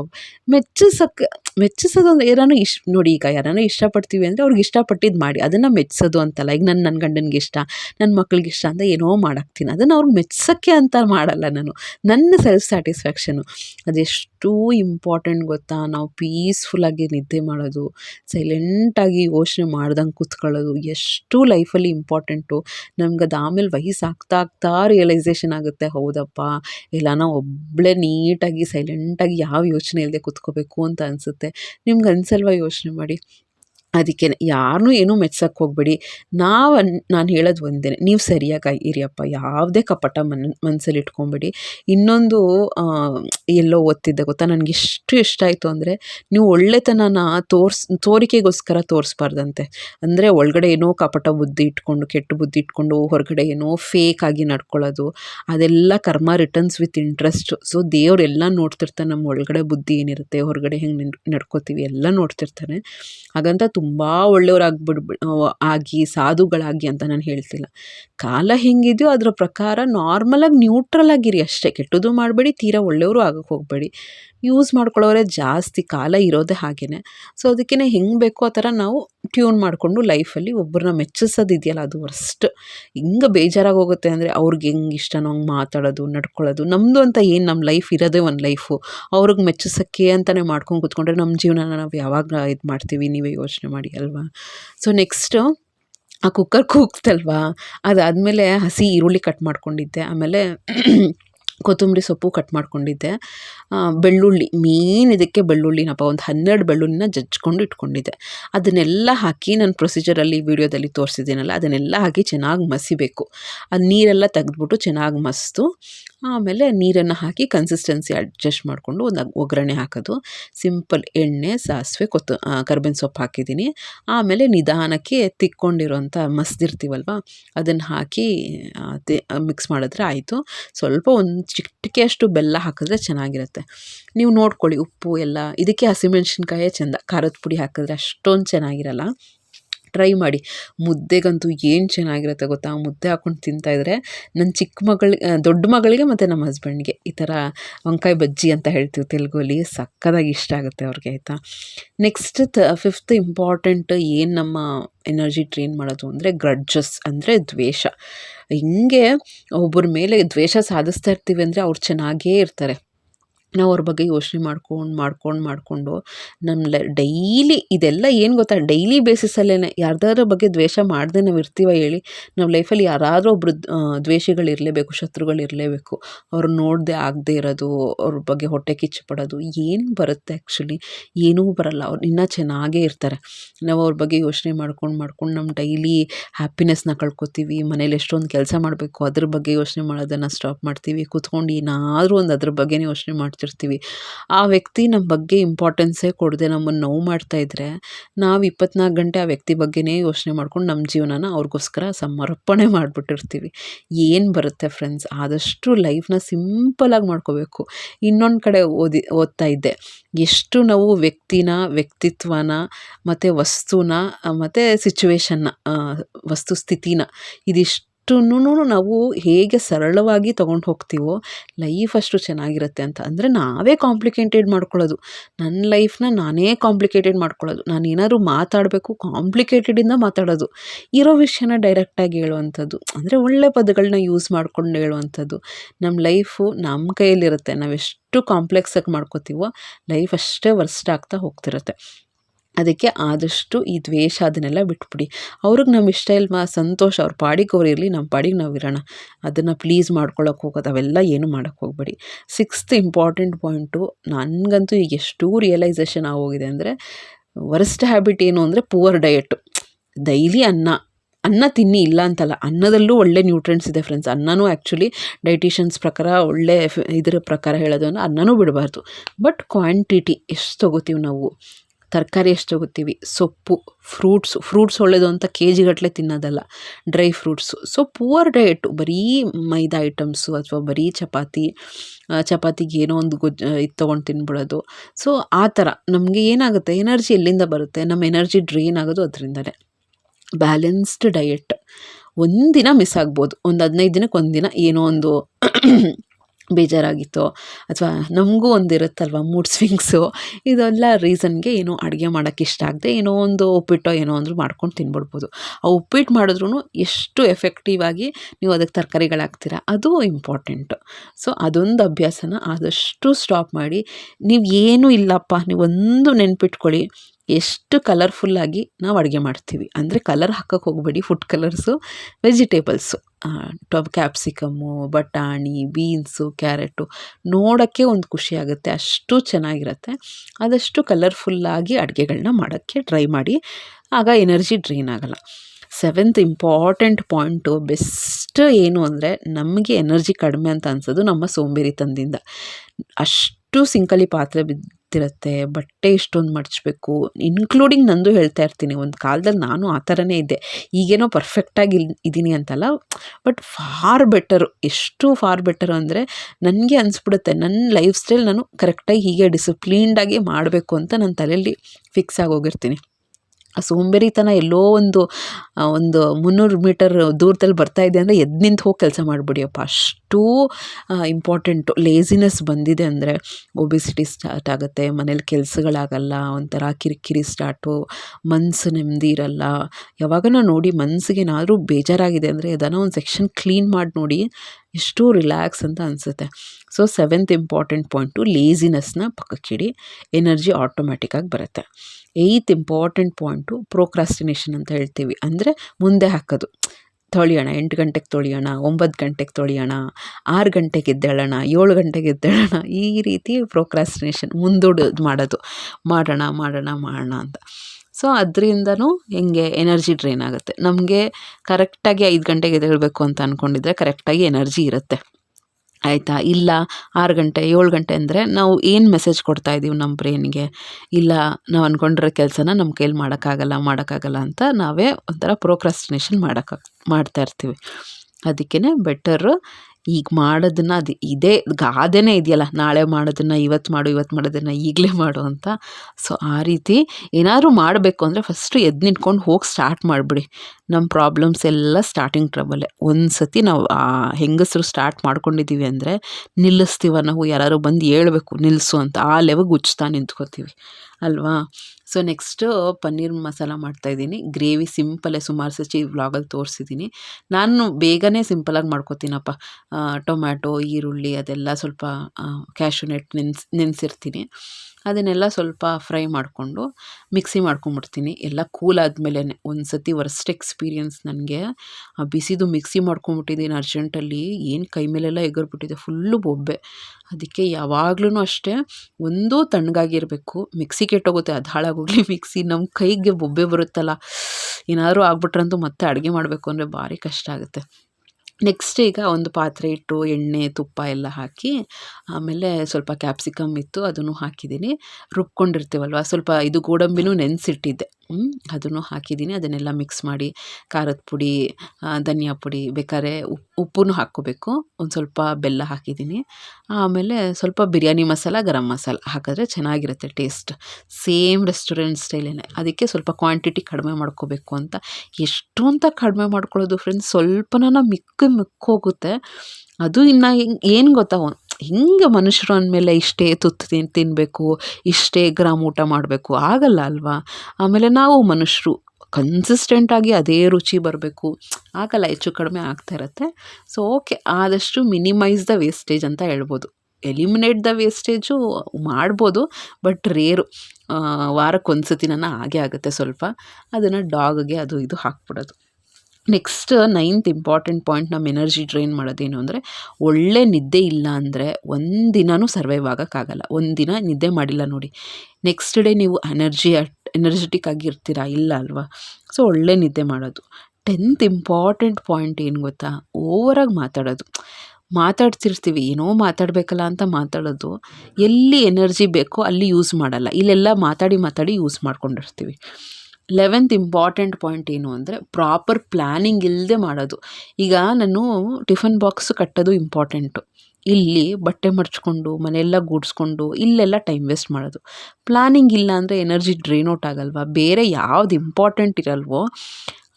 ಮೆಚ್ಚಿಸಕ್ಕೆ ಮೆಚ್ಚಿಸೋದು ಅಂದರೆ ಯಾರನ್ನೋ ನೋಡಿ ಈಗ ಯಾರನ್ನೋ ಇಷ್ಟಪಡ್ತೀವಿ ಅಂದರೆ ಅವ್ರಿಗೆ ಇಷ್ಟಪಟ್ಟಿದ್ದು ಮಾಡಿ, ಅದನ್ನು ಮೆಚ್ಚಿಸೋದು ಅಂತಲ್ಲ. ಈಗ ನನ್ನ ನನ್ನ ಗಂಡನಿಗೆ ಇಷ್ಟ ನನ್ನ ಮಕ್ಳಿಗೆ ಇಷ್ಟ ಅಂತ ಏನೋ ಮಾಡಾಕ್ತೀನಿ. ಅದನ್ನು ಅವ್ರಿಗೆ ಮೆಚ್ಚಿಸೋಕ್ಕೆ ಅಂತ ಮಾಡಲ್ಲ ನಾನು. ನನ್ನ ಸೆಲ್ಫ್ ಸ್ಯಾಟಿಸ್ಫ್ಯಾಕ್ಷನು ಅದೆಷ್ಟು ಇಂಪಾರ್ಟೆಂಟ್ ಗೊತ್ತಾ? ನಾವು ಪೀಸ್ಫುಲ್ಲಾಗಿ ನಿದ್ದೆ ಮಾಡೋದು ಸೈಲೆಂಟಾಗಿ ಯೋಚನೆ ಮಾಡ್ದಂಗೆ ಕೂತ್ಕೊಳ್ಳೋದು, ಎಷ್ಟು ಲೈಫಲ್ಲಿ ಇಂಪಾರ್ಟೆಂಟು ನಮ್ಗೆ ಅದು ಆಮೇಲೆ ವಯಸ್ಸು ಆಗ್ತಾ ಆಗ್ತಾ ರಿಯಲೈಸೇಷನ್ ಆಗುತ್ತೆ. ಹೌದಪ್ಪ. ಇಲ್ಲ ನಾವು ಒಬ್ಬಳೇ ನೀಟಾಗಿ ಸೈಲೆಂಟಾಗಿ ಯಾವ ಯೋಚನೆ ಇಲ್ಲದೆ ಕೂತ್ಕೋಬೇಕು ಅಂತ ಅನಿಸುತ್ತೆ. ನಿಮ್ಗೆ ಅನ್ಸಲ್ವಾ ಯೋಚನೆ ಮಾಡಿ. ಅದಕ್ಕೆ ಯಾರನ್ನೂ ಏನೂ ಮೆಚ್ಸಕ್ಕೆ ಹೋಗಬೇಡಿ. ನಾವು ನಾನು ಹೇಳೋದು ಒಂದೇ ನೀವು ಸರಿಯಾಗಿ ಇರಿಯಪ್ಪ, ಯಾವುದೇ ಕಪಟ ಮನ, ಮನ್ಸಲ್ಲಿ ಇಟ್ಕೊಬೇಡಿ. ಇನ್ನೊಂದು ಎಲ್ಲೋ ಓದ್ತಿದ್ದೆ ಗೊತ್ತಾ, ನನಗೆ ಎಷ್ಟು ಇಷ್ಟ ಆಯಿತು ಅಂದರೆ, ನೀವು ಒಳ್ಳೆತನನ ತೋರ್ಸ್, ತೋರಿಕೆಗೋಸ್ಕರ ತೋರಿಸ್ಬಾರ್ದಂತೆ. ಅಂದರೆ ಒಳಗಡೆ ಏನೋ ಕಪಟ ಬುದ್ಧಿ ಇಟ್ಕೊಂಡು, ಕೆಟ್ಟ ಬುದ್ಧಿ ಇಟ್ಕೊಂಡು ಹೊರಗಡೆ ಏನೋ ಫೇಕ್ ಆಗಿ ನಡ್ಕೊಳ್ಳೋದು ಅದೆಲ್ಲ karma returns with interest so ದೇವರೆಲ್ಲ ನೋಡ್ತಿರ್ತಾನೆ ನಮ್ಮ ಒಳಗಡೆ ಬುದ್ಧಿ ಏನಿರುತ್ತೆ, ಹೊರಗಡೆ ಹೆಂಗೆ ನಡ್ಕೋತೀವಿ, ಎಲ್ಲ ನೋಡ್ತಿರ್ತಾನೆ. ಹಾಗಂತ ತುಂಬ ಒಳ್ಳೆಯವರಾಗ್ಬಿಡ್ಬ ಆಗಿ, ಸಾಧುಗಳಾಗಿ ಅಂತ ನಾನು ಹೇಳ್ತಿಲ್ಲ. ಕಾಲ ಹೆಂಗಿದೆಯೋ ಅದರ ಪ್ರಕಾರ ನಾರ್ಮಲಾಗಿ ನ್ಯೂಟ್ರಲ್ ಆಗಿರಿ ಅಷ್ಟೇ. ಕೆಟ್ಟದ್ದು ಮಾಡಬೇಡಿ, ತೀರಾ ಒಳ್ಳೆಯವರು ಆಗಕ್ಕೆ ಹೋಗಬೇಡಿ. ಯೂಸ್ ಮಾಡ್ಕೊಳ್ಳೋರೇ ಜಾಸ್ತಿ ಕಾಲ ಇರೋದೇ ಹಾಗೇ ಸೊ ಅದಕ್ಕೇ ಹೆಂಗೆ ಬೇಕೋ ಆ ಥರ ನಾವು ಟ್ಯೂನ್ ಮಾಡಿಕೊಂಡು ಲೈಫಲ್ಲಿ ಒಬ್ಬರನ್ನ ಮೆಚ್ಚಿಸೋದಿದೆಯಲ್ಲ, ಅದು ವರ್ಸ್ಟ್ ಹಿಂಗೆ ಬೇಜಾರಾಗಿ ಹೋಗುತ್ತೆ ಅಂದರೆ ಅವ್ರಿಗೆ ಹೆಂಗೆ ಇಷ್ಟನೋ ಹಂಗೆ ಮಾತಾಡೋದು, ನಡ್ಕೊಳ್ಳೋದು. ನಮ್ಮದು ಅಂತ ಏನು ನಮ್ಮ ಲೈಫ್ ಇರೋದೇ ಒಂದು ಲೈಫು. ಅವ್ರಿಗೆ ಮೆಚ್ಚಿಸೋಕ್ಕೆ ಅಂತಲೇ ಮಾಡ್ಕೊಂಡು ಕೂತ್ಕೊಂಡ್ರೆ ನಮ್ಮ ಜೀವನನ ನಾವು ಯಾವಾಗ ಇದು ಮಾಡ್ತೀವಿ, ನೀವೇ ಯೋಚನೆ ಮಾಡಿ ಅಲ್ವಾ? ಸೊ ನೆಕ್ಸ್ಟು ಆ ಕುಕ್ಕರ್ ಕೂಗ್ತಲ್ವಾ? ಅದಾದಮೇಲೆ ಹಸಿ ಈರುಳ್ಳಿ ಕಟ್ ಮಾಡ್ಕೊಂಡಿದ್ದೆ. ಆಮೇಲೆ ಕೊತ್ತಂಬರಿ ಸೊಪ್ಪು ಕಟ್ ಮಾಡ್ಕೊಂಡಿದ್ದೆ. ಬೆಳ್ಳುಳ್ಳಿ ಮೇನ್ ಇದಕ್ಕೆ ಬೆಳ್ಳುಳ್ಳಿನಪ್ಪ, ಒಂದು ಹನ್ನೆರಡು ಬೆಳ್ಳುಳ್ಳಿನ ಜಜ್ಕೊಂಡು ಇಟ್ಕೊಂಡಿದ್ದೆ. ಅದನ್ನೆಲ್ಲ ಹಾಕಿ ನಾನು ಪ್ರೊಸೀಜರಲ್ಲಿ ವೀಡಿಯೋದಲ್ಲಿ ತೋರಿಸಿದ್ದೀನಲ್ಲ, ಅದನ್ನೆಲ್ಲ ಹಾಕಿ ಚೆನ್ನಾಗಿ ಮಸಿಬೇಕು. ಅದು ನೀರೆಲ್ಲ ತೆಗೆದ್ಬಿಟ್ಟು ಚೆನ್ನಾಗಿ ಮಸ್ತು ಆಮೇಲೆ ನೀರನ್ನು ಹಾಕಿ ಕನ್ಸಿಸ್ಟೆನ್ಸಿ ಅಡ್ಜಸ್ಟ್ ಮಾಡಿಕೊಂಡು ಒಂದು ಒಗ್ಗರಣೆ ಹಾಕೋದು. ಸಿಂಪಲ್ ಎಣ್ಣೆ, ಸಾಸಿವೆ, ಕೊತ್ತ ಕರ್ಬೇವಿನ ಸೊಪ್ಪು ಹಾಕಿದ್ದೀನಿ. ಆಮೇಲೆ ನಿಧಾನಕ್ಕೆ ತಿಕ್ಕೊಂಡಿರೋಂಥ ಮಸ್ದಿರ್ತೀವಲ್ವ ಅದನ್ನು ಹಾಕಿ ಮಿಕ್ಸ್ ಮಾಡಿದ್ರೆ ಆಯಿತು. ಸ್ವಲ್ಪ ಒಂದು ಚಿಟಿಕೆಯಷ್ಟು ಬೆಲ್ಲ ಹಾಕಿದ್ರೆ ಚೆನ್ನಾಗಿರುತ್ತೆ. ನೀವು ನೋಡ್ಕೊಳ್ಳಿ ಉಪ್ಪು ಎಲ್ಲ ಇದಕ್ಕೆ ಹಸಿಮೆಣ್ಸಿನ್ಕಾಯೇ ಚೆಂದ. ಖಾರದ ಪುಡಿ ಹಾಕಿದ್ರೆ ಅಷ್ಟೊಂದು ಚೆನ್ನಾಗಿರಲ್ಲ. ಟ್ರೈ ಮಾಡಿ. ಮುದ್ದೆಗಂತೂ ಏನು ಚೆನ್ನಾಗಿರುತ್ತೆ ಗೊತ್ತಾ? ಮುದ್ದೆ ಹಾಕ್ಕೊಂಡು ತಿಂತಾಯಿದ್ರೆ ನನ್ನ ಚಿಕ್ಕ ಮಗಳ ದೊಡ್ಡ ಮಗಳಿಗೆ ಮತ್ತು ನಮ್ಮ ಹಸ್ಬೆಂಡ್ಗೆ ಈ ಥರ ವಂಕಾಯಿ ಬಜ್ಜಿ ಅಂತ ಹೇಳ್ತೀವಿ ತೆಲುಗಲ್ಲಿ. ಸಕ್ಕದಾಗಿ ಇಷ್ಟ ಆಗುತ್ತೆ ಅವ್ರಿಗೆ, ಆಯಿತಾ? ನೆಕ್ಸ್ಟ್ ತ ಫಿಫ್ತ್ ಇಂಪಾರ್ಟೆಂಟ್ ಏನು ನಮ್ಮ ಎನರ್ಜಿ ಟ್ರೈನ್ ಮಾಡೋದು ಅಂದರೆ ಗ್ರಡ್ಜಸ್ ಅಂದರೆ ದ್ವೇಷ. ಹಿಂಗೆ ಒಬ್ಬರ ಮೇಲೆ ದ್ವೇಷ ಸಾಧಿಸ್ತಾ ಇರ್ತೀವಿ ಅಂದರೆ ಅವ್ರು ಚೆನ್ನಾಗೇ ಇರ್ತಾರೆ. ನಾವು ಅವ್ರ ಬಗ್ಗೆ ಯೋಚನೆ ಮಾಡ್ಕೊಂಡು ಮಾಡ್ಕೊಂಡು, ಮಾಡಿಕೊಂಡು ನಮ್ಮ ಲೈ ಡೈಲಿ ಇದೆಲ್ಲ ಏನು ಗೊತ್ತಾ? ಡೈಲಿ ಬೇಸಿಸಲ್ಲೇ ಯಾರ್ದಾರ ಬಗ್ಗೆ ದ್ವೇಷ ಮಾಡದೆ ನಾವು ಇರ್ತೀವ ಹೇಳಿ ನಾವು ಲೈಫಲ್ಲಿ ಯಾರಾದರೂ ಒಬ್ಬರು ದ್ವೇಷಗಳಿರಲೇಬೇಕು ಶತ್ರುಗಳಿರಲೇಬೇಕು ಅವ್ರು ನೋಡದೆ ಆಗದೆ ಇರೋದು, ಅವ್ರ ಬಗ್ಗೆ ಹೊಟ್ಟೆ ಕಿಚ್ಚು ಪಡೋದು ಏನು ಬರುತ್ತೆ ಆ್ಯಕ್ಚುಲಿ ಏನೂ ಬರಲ್ಲ. ಅವ್ರು ಇನ್ನೂ ಚೆನ್ನಾಗೇ ಇರ್ತಾರೆ. ನಾವು ಅವ್ರ ಬಗ್ಗೆ ಯೋಚನೆ ಮಾಡ್ಕೊಂಡು ಮಾಡ್ಕೊಂಡು ನಮ್ಮ ಡೈಲಿ ಹ್ಯಾಪಿನೆಸ್ನ ಕಳ್ಕೊತೀವಿ. ಮನೇಲಿ ಎಷ್ಟೊಂದು ಕೆಲಸ ಮಾಡಬೇಕು, ಅದ್ರ ಬಗ್ಗೆ ಯೋಚನೆ ಮಾಡೋದನ್ನು ಸ್ಟಾಪ್ ಮಾಡ್ತೀವಿ. ಕೂತ್ಕೊಂಡು ಏನಾದರೂ ಒಂದು ಅದ್ರ ಬಗ್ಗೆನೇ ಯೋಚನೆ ಮಾಡ್ತೀವಿ. ಮಾಡ್ತಿರ್ತೀವಿ. ಆ ವ್ಯಕ್ತಿ ನಮ್ಮ ಬಗ್ಗೆ ಇಂಪಾರ್ಟೆನ್ಸೇ ಕೊಡದೆ ನಮ್ಮನ್ನು ನೋವು ಮಾಡ್ತಾಯಿದ್ರೆ ನಾವು ಇಪ್ಪತ್ನಾಲ್ಕು ಗಂಟೆ ಆ ವ್ಯಕ್ತಿ ಬಗ್ಗೆನೇ ಯೋಚನೆ ಮಾಡ್ಕೊಂಡು ನಮ್ಮ ಜೀವನನ ಅವ್ರಿಗೋಸ್ಕರ ಸಮರ್ಪಣೆ ಮಾಡಿಬಿಟ್ಟಿರ್ತೀವಿ. ಏನು ಬರುತ್ತೆ ಫ್ರೆಂಡ್ಸ್ ಆದಷ್ಟು ಲೈಫ್ನ ಸಿಂಪಲಾಗಿ ಮಾಡ್ಕೋಬೇಕು. ಇನ್ನೊಂದು ಕಡೆ ಓದಿ, ಓದ್ತಾ ಇದ್ದೆ. ಎಷ್ಟು ನಾವು ವ್ಯಕ್ತಿನ, ವ್ಯಕ್ತಿತ್ವನ, ಮತ್ತು ವಸ್ತುನ, ಮತ್ತು ಸಿಚುವೇಶನ್ನ ವಸ್ತು ಸ್ಥಿತಿನ, ಇದಿಷ್ಟು ಅಷ್ಟನ್ನೂ ನಾವು ಹೇಗೆ ಸರಳವಾಗಿ ತೊಗೊಂಡು ಹೋಗ್ತೀವೋ ಲೈಫ್ ಅಷ್ಟು ಚೆನ್ನಾಗಿರುತ್ತೆ ಅಂತ. ಅಂದರೆ ನಾವೇ ಕಾಂಪ್ಲಿಕೇಟೆಡ್ ಮಾಡ್ಕೊಳ್ಳೋದು. ನನ್ನ ಲೈಫ್ನ ನಾನೇ ಕಾಂಪ್ಲಿಕೇಟೆಡ್ ಮಾಡ್ಕೊಳ್ಳೋದು. ನಾನು ಏನಾದರೂ ಮಾತಾಡಬೇಕು ಕಾಂಪ್ಲಿಕೇಟೆಡಿಂದ ಮಾತಾಡೋದು. ಇರೋ ವಿಷಯನ ಡೈರೆಕ್ಟಾಗಿ ಹೇಳುವಂಥದ್ದು. ಅಂದರೆ ಒಳ್ಳೆ ಪದಗಳನ್ನ ಯೂಸ್ ಮಾಡ್ಕೊಂಡು ಹೇಳುವಂಥದ್ದು. ನಮ್ಮ ಲೈಫು ನಮ್ಮ ಕೈಯಲ್ಲಿರುತ್ತೆ. ನಾವು ಎಷ್ಟು ಕಾಂಪ್ಲೆಕ್ಸಾಗಿ ಮಾಡ್ಕೋತೀವೋ ಲೈಫ್ ಅಷ್ಟೇ ವರ್ಸ್ಟ್ ಆಗ್ತಾ ಹೋಗ್ತಿರುತ್ತೆ. ಅದಕ್ಕೆ ಆದಷ್ಟು ಈ ದ್ವೇಷ ಅದನ್ನೆಲ್ಲ ಬಿಟ್ಬಿಡಿ. ಅವ್ರಿಗೆ ನಮ್ಮ ಇಷ್ಟ ಮಾ ಸಂತೋಷ. ಅವ್ರ ಪಾಡಿಗೆ ಅವ್ರು ಇರಲಿ ನಮ್ಮ ಪಾಡಿಗೆ ನಾವು ಇರೋಣ. ಅದನ್ನು ಪ್ಲೀಸ್ ಮಾಡ್ಕೊಳಕ್ಕೆ ಹೋಗೋದು ಅವೆಲ್ಲ ಏನು ಮಾಡೋಕ್ಕೆ ಹೋಗಬೇಡಿ. ಸಿಕ್ಸ್ತ್ ಇಂಪಾರ್ಟೆಂಟ್ ಪಾಯಿಂಟು ನನಗಂತೂ ಈಗ ಎಷ್ಟು ರಿಯಲೈಸೇಷನ್ ಆಗೋಗಿದೆ ಅಂದರೆ ವರ್ಸ್ಟ್ ಹ್ಯಾಬಿಟ್ ಏನು ಅಂದರೆ ಪುವರ್ ಡಯಟು ಡೈಲಿ ಅನ್ನ. ಅನ್ನ ತಿನ್ನಿ, ಇಲ್ಲ ಅಂತಲ್ಲ. ಅನ್ನದಲ್ಲೂ ಒಳ್ಳೆ ನ್ಯೂಟ್ರೆಂಟ್ಸ್ ಇದೆ ಫ್ರೆಂಡ್ಸ್ ಅನ್ನನೂ ಆ್ಯಕ್ಚುಲಿ ಡೈಟಿಷನ್ಸ್ ಪ್ರಕಾರ ಒಳ್ಳೆ ಇದರ ಪ್ರಕಾರ ಹೇಳೋದು ಅನ್ನನೂ ಬಿಡಬಾರ್ದು. ಬಟ್ ಕ್ವಾಂಟಿಟಿ ಎಷ್ಟು ತೊಗೋತೀವಿ ನಾವು? ತರಕಾರಿ ಎಷ್ಟು ತಗೋತೀವಿ. ಸೊಪ್ಪು, ಫ್ರೂಟ್ಸು, ಫ್ರೂಟ್ಸ್ ಒಳ್ಳೆಯದು ಅಂತ ಕೆ ಜಿಗಟ್ಟಲೆ ತಿನ್ನೋದಲ್ಲ. Dry fruits. So poor diet ಬರೀ ಮೈದಾ ಐಟಮ್ಸು ಅಥವಾ ಬರೀ ಚಪಾತಿ ಚಪಾತಿಗೆ ಏನೋ ಒಂದು ಗೊಜ್ಜು, ಇದು ತೊಗೊಂಡು ತಿನ್ಬಿಡೋದು. ಸೊ ಆ ಥರ ನಮಗೆ ಏನಾಗುತ್ತೆ? ಎನರ್ಜಿ ಎಲ್ಲಿಂದ ಬರುತ್ತೆ? ನಮ್ಮ ಎನರ್ಜಿ ಡ್ರೈನ್ ಆಗೋದು ಅದರಿಂದಲೇ ಬ್ಯಾಲೆನ್ಸ್ಡ್ ಡಯೆಟ್ ಒಂದಿನ ಮಿಸ್ ಆಗ್ಬೋದು. ಒಂದು ಹದಿನೈದು ದಿನಕ್ಕೆ ಒಂದಿನ ಏನೋ ಒಂದು ಬೇಜಾರಾಗಿತ್ತೋ ಅಥವಾ ನಮಗೂ ಒಂದು ಇರುತ್ತಲ್ವ ಮೂಡ್ ಸ್ವಿಂಗ್ಸು ಇದೆಲ್ಲ ರೀಸನ್ಗೆ ಏನೋ ಅಡುಗೆ ಮಾಡೋಕ್ಕೆ ಇಷ್ಟ ಆಗದೆ ಏನೋ ಒಂದು ಉಪ್ಪಿಟ್ಟೋ ಏನೋ ಅಂದರೂ ಮಾಡ್ಕೊಂಡು ತಿನ್ಬಿಡ್ಬೋದು. ಆ ಉಪ್ಪಿಟ್ಟು ಮಾಡಿದ್ರೂ ಎಷ್ಟು ಎಫೆಕ್ಟಿವ್ ಆಗಿ ನೀವು ಅದಕ್ಕೆ ತರಕಾರಿಗಳು ಹಾಕ್ತೀರ ಅದು ಇಂಪಾರ್ಟೆಂಟು ಸೊ ಅದೊಂದು ಅಭ್ಯಾಸನ ಆದಷ್ಟು ಸ್ಟಾಪ್ ಮಾಡಿ. ನೀವು ಏನೂ ಇಲ್ಲಪ್ಪ, ನೀವು ಒಂದು ನೆನ್ಪಿಟ್ಕೊಳ್ಳಿ. ಎಷ್ಟು ಕಲರ್ಫುಲ್ಲಾಗಿ ನಾವು ಅಡುಗೆ ಮಾಡ್ತೀವಿ. ಅಂದರೆ ಕಲರ್ ಹಾಕೋಕ್ಕೆ ಹೋಗಬೇಡಿ ಫುಡ್ ಕಲರ್ಸು ವೆಜಿಟೇಬಲ್ಸು ಟೊಬ್ ಕ್ಯಾಪ್ಸಿಕಮ್ಮು ಬಟಾಣಿ ಬೀನ್ಸು ಕ್ಯಾರೆಟು ನೋಡೋಕ್ಕೆ ಒಂದು ಖುಷಿ ಆಗುತ್ತೆ, ಅಷ್ಟು ಚೆನ್ನಾಗಿರುತ್ತೆ. ಆದಷ್ಟು ಕಲರ್ಫುಲ್ಲಾಗಿ ಅಡುಗೆಗಳನ್ನ ಮಾಡೋಕ್ಕೆ ಟ್ರೈ ಮಾಡಿ. ಆಗ ಎನರ್ಜಿ ಡ್ರೈನ್ ಆಗೋಲ್ಲ. ಸೆವೆಂತ್ ಇಂಪಾರ್ಟೆಂಟ್ ಪಾಯಿಂಟು ಬೆಸ್ಟ್ ಏನು ಅಂದರೆ ನಮಗೆ ಎನರ್ಜಿ ಕಡಿಮೆ ಅಂತ ಅನ್ಸೋದು ನಮ್ಮ ಸೋಂಬೇರಿತನದಿಂದ. ಅಷ್ಟು ಸಿಂಕಲಿ ಪಾತ್ರೆ ಬಿದ್ದಿರುತ್ತೆ ಬಟ್ಟೆ ಇಷ್ಟೊಂದು ಮಡಚಬೇಕು. ಇನ್ಕ್ಲೂಡಿಂಗ್ ನಂದು ಹೇಳ್ತಾ ಇರ್ತೀನಿ, ಒಂದು ಕಾಲದಲ್ಲಿ ನಾನು ಆ ಥರನೇ ಇದ್ದೆ. ಈಗೇನೋ ಪರ್ಫೆಕ್ಟಾಗಿ ಇಲ್ಲಿ ಇದ್ದೀನಿ ಅಂತಲ್ಲ ಬಟ್ ಫಾರ್ ಬೆಟರು ಎಷ್ಟು ಫಾರ್ ಬೆಟರು ಅಂದರೆ ನನಗೆ ಅನಿಸ್ಬಿಡುತ್ತೆ ನನ್ನ ಲೈಫ್ ಸ್ಟೈಲ್ ನಾನು ಕರೆಕ್ಟಾಗಿ ಹೀಗೆ ಡಿಸಿಪ್ಲೀನ್ಡಾಗಿ ಮಾಡಬೇಕು ಅಂತ ನನ್ನ ತಲೆಯಲ್ಲಿ ಫಿಕ್ಸ್ ಆಗೋಗಿರ್ತೀನಿ ಆ ಸೋಂಬೇರಿತನ ಎಲ್ಲೋ ಒಂದು ಒಂದು ಮುನ್ನೂರು ಮೀಟರ್ ದೂರದಲ್ಲಿ ಬರ್ತಾ ಇದೆ ಅಂದರೆ ಎದ್ದು ನಿಂತು ಹೋಗಿ ಕೆಲಸ ಮಾಡಿಬಿಡಿಯಪ್ಪ ಅಷ್ಟು ಇಂಪಾರ್ಟೆಂಟು ಲೇಸಿನೆಸ್ ಬಂದಿದೆ ಅಂದರೆ ಒಬಿಸಿಟಿ ಸ್ಟಾರ್ಟ್ ಆಗುತ್ತೆ, ಮನೇಲಿ ಕೆಲಸಗಳಾಗಲ್ಲ, ಒಂಥರ ಕಿರಿಕಿರಿ ಸ್ಟಾರ್ಟು ಮನಸ್ಸು ನೆಮ್ಮದಿ ಇರಲ್ಲ. ಯಾವಾಗನ ನೋಡಿ ಮನಸ್ಸಿಗೆ ಏನಾದರೂ ಬೇಜಾರಾಗಿದೆ ಅಂದರೆ ಅದನ್ನು ಒಂದು ಸೆಕ್ಷನ್ ಕ್ಲೀನ್ ಮಾಡಿ ನೋಡಿ ಎಷ್ಟು ರಿಲ್ಯಾಕ್ಸ್ ಅಂತ ಅನಿಸುತ್ತೆ. ಸೊ ಸೆವೆಂತ್ ಇಂಪಾರ್ಟೆಂಟ್ ಪಾಯಿಂಟು ಲೇಸಿನೆಸ್ನ ಪಕ್ಕಕ್ಕಿಡಿ ಎನರ್ಜಿ ಆಟೋಮ್ಯಾಟಿಕ್ಕಾಗಿ ಬರುತ್ತೆ. ಏಯ್ತ್ ಇಂಪಾರ್ಟೆಂಟ್ ಪಾಯಿಂಟು ಪ್ರೋಕ್ರಾಸ್ಟಿನೇಷನ್ ಅಂತ ಹೇಳ್ತೀವಿ. ಅಂದರೆ ಮುಂದೆ ಹಾಕೋದು. ತೊಳೆಯೋಣ, ಎಂಟು ಗಂಟೆಗೆ ತೊಳೆಯೋಣ, ಒಂಬತ್ತು ಗಂಟೆಗೆ ತೊಳೆಯೋಣ, ಆರು ಗಂಟೆಗೆ ಎದ್ದೇಳೋಣ, ಏಳು ಗಂಟೆಗೆ ಎದ್ದೇಳೋಣ, ಈ ರೀತಿ ಪ್ರೋಕ್ರಾಸ್ಟಿನೇಷನ್ ಮುಂದೂಡೋದು ಮಾಡೋದು. ಮಾಡೋಣ ಮಾಡೋಣ ಮಾಡೋಣ ಅಂತ. ಸೊ ಅದರಿಂದನೂ ಹೆಂಗೆ ಎನರ್ಜಿ ಡ್ರೈನ್ ಆಗುತ್ತೆ. ನಮಗೆ ಕರೆಕ್ಟಾಗಿ ಐದು ಗಂಟೆಗೆ ಎದ್ದೇಳಬೇಕು ಅಂತ ಅಂದ್ಕೊಂಡಿದ್ರೆ ಕರೆಕ್ಟಾಗಿ ಎನರ್ಜಿ ಇರುತ್ತೆ. ಆಯಿತಾ? ಇಲ್ಲ, ಆರು ಗಂಟೆ, ಏಳು ಗಂಟೆ ಅಂದರೆ ನಾವು ಏನು ಮೆಸೇಜ್ ಕೊಡ್ತಾ ಇದ್ದೀವಿ ನಮ್ಮ ಬ್ರೈನ್ಗೆ ಇಲ್ಲ, ನಾವು ಅಂದ್ಕೊಂಡಿರೋ ಕೆಲಸನ ನಮ್ಮ ಕೈಲಿ ಮಾಡೋಕ್ಕಾಗಲ್ಲ ಮಾಡೋಕ್ಕಾಗಲ್ಲ ಅಂತ ನಾವೇ ಒಂಥರ ಪ್ರೋಕ್ರಾಸ್ಟಿನೇಷನ್ ಮಾಡೋಕ್ಕೆ ಮಾಡ್ತಾ ಇರ್ತೀವಿ. ಅದಕ್ಕೇ ಬೆಟರು ಈಗ ಮಾಡೋದನ್ನು ಅದು ಇದೇ, ಗಾದೆನೇ ಇದೆಯಲ್ಲ, ನಾಳೆ ಮಾಡೋದನ್ನು ಇವತ್ತು ಮಾಡು ಇವತ್ತು ಮಾಡೋದನ್ನು, ಈಗಲೇ ಮಾಡು ಅಂತ. ಸೊ ಆ ರೀತಿ ಏನಾದರೂ ಮಾಡಬೇಕು ಅಂದರೆ ಫಸ್ಟು ಎದ್ದು ನಿಂತ್ಕೊಂಡು ಹೋಗಿ ಸ್ಟಾರ್ಟ್ ಮಾಡಿಬಿಡಿ. ನಮ್ಮ ಪ್ರಾಬ್ಲಮ್ಸ್ ಎಲ್ಲ ಸ್ಟಾರ್ಟಿಂಗ್ ಟ್ರಬಲ್ಲೇ ಒಂದು ಸತಿ ನಾವು, ಆ, ಹೆಂಗಸರು ಸ್ಟಾರ್ಟ್ ಮಾಡ್ಕೊಂಡಿದ್ದೀವಿ ಅಂದರೆ ನಿಲ್ಲಿಸ್ತೀವ ನಾವು ಯಾರಾದ್ರು ಬಂದು ಹೇಳ್ಬೇಕು ನಿಲ್ಲಿಸು ಅಂತ. ಆ ಲೆವೆಗೆ ಉಚ್ತಾ ನಿಂತ್ಕೋತೀವಿ. ಅಲ್ವಾ? ಸೊ ನೆಕ್ಸ್ಟು ಪನ್ನೀರ್ ಮಸಾಲ ಮಾಡ್ತಾಯಿದ್ದೀನಿ ಗ್ರೇವಿ ಸಿಂಪಲ್ಲೇ ಸುಮಾರು ಸಚಿ ವ್ಲಾಗಲ್ಲಿ ತೋರಿಸಿದ್ದೀನಿ. ನಾನು ಬೇಗನೆ ಸಿಂಪಲಾಗಿ ಮಾಡ್ಕೋತೀನಪ್ಪ. ಟೊಮ್ಯಾಟೊ, ಈರುಳ್ಳಿ ಅದೆಲ್ಲ ಸ್ವಲ್ಪ ಕ್ಯಾಶು ನೆನ್ಸ್ ನೆನೆಸಿರ್ತೀನಿ. ಅದನ್ನೆಲ್ಲ ಸ್ವಲ್ಪ ಫ್ರೈ ಮಾಡಿಕೊಂಡು ಮಿಕ್ಸಿ ಮಾಡ್ಕೊಂಬಿಡ್ತೀನಿ. ಎಲ್ಲ ಕೂಲ್ ಆದಮೇಲೆ ಒಂದು ಸತಿ ವರ್ಸ್ಟ್ ಎಕ್ಸ್ಪೀರಿಯನ್ಸ್ ನನಗೆ. ಆ ಬಿಸಿದು ಮಿಕ್ಸಿ ಮಾಡ್ಕೊಂಬಿಟ್ಟಿದ್ದೀನಿ ಅರ್ಜೆಂಟಲ್ಲಿ. ಏನು ಕೈ ಮೇಲೆಲ್ಲ ಎಗರ್ಬಿಟ್ಟಿದೆ, ಫುಲ್ಲು ಬೊಬ್ಬೆ. ಅದಕ್ಕೆ ಯಾವಾಗ್ಲೂ ಅಷ್ಟೇ ಒಂದು ತಣ್ಣಗಾಗಿರಬೇಕು. ಮಿಕ್ಸಿ ಕೆಟ್ಟೋಗುತ್ತೆ, ಅದು ಹಾಳಾಗೋಗ್ಲಿ. ಮಿಕ್ಸಿ ನಮ್ಮ ಕೈಗೆ ಬೊಬ್ಬೆ ಬರುತ್ತಲ್ಲ. ಏನಾದರೂ ಆಗ್ಬಿಟ್ರಂತೂ ಮತ್ತೆ ಅಡುಗೆ ಮಾಡಬೇಕು ಅಂದರೆ ಭಾರಿ ಕಷ್ಟ ಆಗುತ್ತೆ. ನೆಕ್ಸ್ಟ್ ಈಗ ಒಂದು ಪಾತ್ರೆ ಇಟ್ಟು ಎಣ್ಣೆ, ತುಪ್ಪ ಎಲ್ಲ ಹಾಕಿ, ಆಮೇಲೆ ಸ್ವಲ್ಪ ಕ್ಯಾಪ್ಸಿಕಮ್ ಇತ್ತು ಅದನ್ನು ಹಾಕಿದ್ದೀನಿ. ರುಬ್ಕೊಂಡಿರ್ತೀವಲ್ವ? ಸ್ವಲ್ಪ ಇದು ಗೋಡಂಬಿನೂ ನೆನೆಸಿಟ್ಟಿದ್ದೆ. ಅದನ್ನು ಹಾಕಿದ್ದೀನಿ. ಅದನ್ನೆಲ್ಲ ಮಿಕ್ಸ್ ಮಾಡಿ ಖಾರದ ಪುಡಿ ಧನಿಯಾ ಪುಡಿ, ಬೇಕಾದ್ರೆ ಉಪ್ಪು ಉಪ್ಪು ಹಾಕ್ಕೋಬೇಕು. ಒಂದು ಸ್ವಲ್ಪ ಬೆಲ್ಲ ಹಾಕಿದ್ದೀನಿ. ಆಮೇಲೆ ಸ್ವಲ್ಪ ಬಿರಿಯಾನಿ ಮಸಾಲ, ಗರಂ ಮಸಾಲ ಹಾಕಿದ್ರೆ ಚೆನ್ನಾಗಿರುತ್ತೆ ಟೇಸ್ಟ್ ಸೇಮ್ ರೆಸ್ಟೋರೆಂಟ್ ಸ್ಟೈಲೇ ಅದಕ್ಕೆ ಸ್ವಲ್ಪ ಕ್ವಾಂಟಿಟಿ ಕಡಿಮೆ ಮಾಡ್ಕೋಬೇಕು ಅಂತ. ಎಷ್ಟು ಅಂತ ಕಡಿಮೆ ಮಾಡ್ಕೊಳ್ಳೋದು ಫ್ರೆಂಡ್ಸ್ ಸ್ವಲ್ಪನ ಮಿಕ್ಕ ಮಿಕ್ಕೋಗುತ್ತೆ ಅದು ಇನ್ನು ಏನು ಗೊತ್ತಾ? ಹಿಂಗೆ ಮನುಷ್ಯರು ಅಂದಮೇಲೆ ಇಷ್ಟೇ ತುತ್ತು ತಿನ್ ತಿನ್ನಬೇಕು ಇಷ್ಟೇ ಗ್ರಾಮ್ ಊಟ ಮಾಡಬೇಕು, ಆಗಲ್ಲ ಅಲ್ವಾ? ಆಮೇಲೆ ನಾವು ಮನುಷ್ಯರು ಕನ್ಸಿಸ್ಟೆಂಟಾಗಿ ಅದೇ ರುಚಿ ಬರಬೇಕು. ಆಗಲ್ಲ, ಹೆಚ್ಚು ಕಡಿಮೆ ಆಗ್ತಾ ಇರುತ್ತೆ. ಸೊ ಓಕೆ ಆದಷ್ಟು ಮಿನಿಮೈಸ್ ದ ವೇಸ್ಟೇಜ್ ಅಂತ ಹೇಳ್ಬೋದು. ಎಲಿಮಿನೇಟ್ ದ ವೇಸ್ಟೇಜು ಮಾಡ್ಬೋದು ಬಟ್ ರೇರು ವಾರಕ್ಕೆ ಸತಿ ನನ್ನ ಹಾಗೆ ಆಗುತ್ತೆ ಸ್ವಲ್ಪ. ಅದನ್ನು ಡಾಗ್ಗೆ ಅದು ಇದು ಹಾಕ್ಬಿಡೋದು. ನೆಕ್ಸ್ಟ್ ನೈನ್ತ್ ಇಂಪಾರ್ಟೆಂಟ್ ಪಾಯಿಂಟ್ ನಮ್ಮ ಎನರ್ಜಿ ಡ್ರೈನ್ ಮಾಡೋದೇನು ಅಂದರೆ ಒಳ್ಳೆ ನಿದ್ದೆ ಇಲ್ಲ ಅಂದರೆ ಒಂದಿನವೂ ಸರ್ವೈವ್ ಆಗೋಕ್ಕಾಗಲ್ಲ. ಒಂದಿನ ನಿದ್ದೆ ಮಾಡಿಲ್ಲ ನೋಡಿ. ನೆಕ್ಸ್ಟ್ ಡೇ ನೀವು ಎನರ್ಜಿ ಎನರ್ಜೆಟಿಕ್ ಆಗಿರ್ತೀರಾ? ಇಲ್ಲ ಅಲ್ವಾ? ಸೊ ಒಳ್ಳೆ ನಿದ್ದೆ ಮಾಡೋದು. ಟೆಂತ್ ಇಂಪಾರ್ಟೆಂಟ್ ಪಾಯಿಂಟ್ ಏನು ಗೊತ್ತಾ? ಓವರಾಗಿ ಮಾತಾಡೋದು. ಮಾತಾಡ್ತಿರ್ತೀವಿ. ಏನೋ ಮಾತಾಡಬೇಕಲ್ಲ ಅಂತ ಮಾತಾಡೋದು. ಎಲ್ಲಿ ಎನರ್ಜಿ ಬೇಕೋ ಅಲ್ಲಿ ಯೂಸ್ ಮಾಡಲ್ಲ. ಇಲ್ಲೆಲ್ಲ ಮಾತಾಡಿ ಮಾತಾಡಿ ಯೂಸ್ ಮಾಡ್ಕೊಂಡಿರ್ತೀವಿ. ಲೆವೆಂತ್ ಇಂಪಾರ್ಟೆಂಟ್ ಪಾಯಿಂಟ್ ಏನು ಅಂದರೆ ಪ್ರಾಪರ್ ಪ್ಲ್ಯಾನಿಂಗ್ ಇಲ್ಲದೆ ಮಾಡೋದು. ಈಗ ನಾನು ಟಿಫನ್ ಬಾಕ್ಸ್ ಕಟ್ಟೋದು ಇಂಪಾರ್ಟೆಂಟು. ಇಲ್ಲಿ ಬಟ್ಟೆ ಮಡ್ಚ್ಕೊಂಡು, ಮನೆಯೆಲ್ಲ ಗೂಡಿಸ್ಕೊಂಡು, ಇಲ್ಲೆಲ್ಲ ಟೈಮ್ ವೇಸ್ಟ್ ಮಾಡೋದು. ಪ್ಲ್ಯಾನಿಂಗ್ ಇಲ್ಲ ಅಂದರೆ ಎನರ್ಜಿ ಡ್ರೈನ್ ಔಟ್ ಆಗಲ್ವಾ? ಬೇರೆ ಯಾವ್ದು ಇಂಪಾರ್ಟೆಂಟ್ ಇರಲ್ವೋ,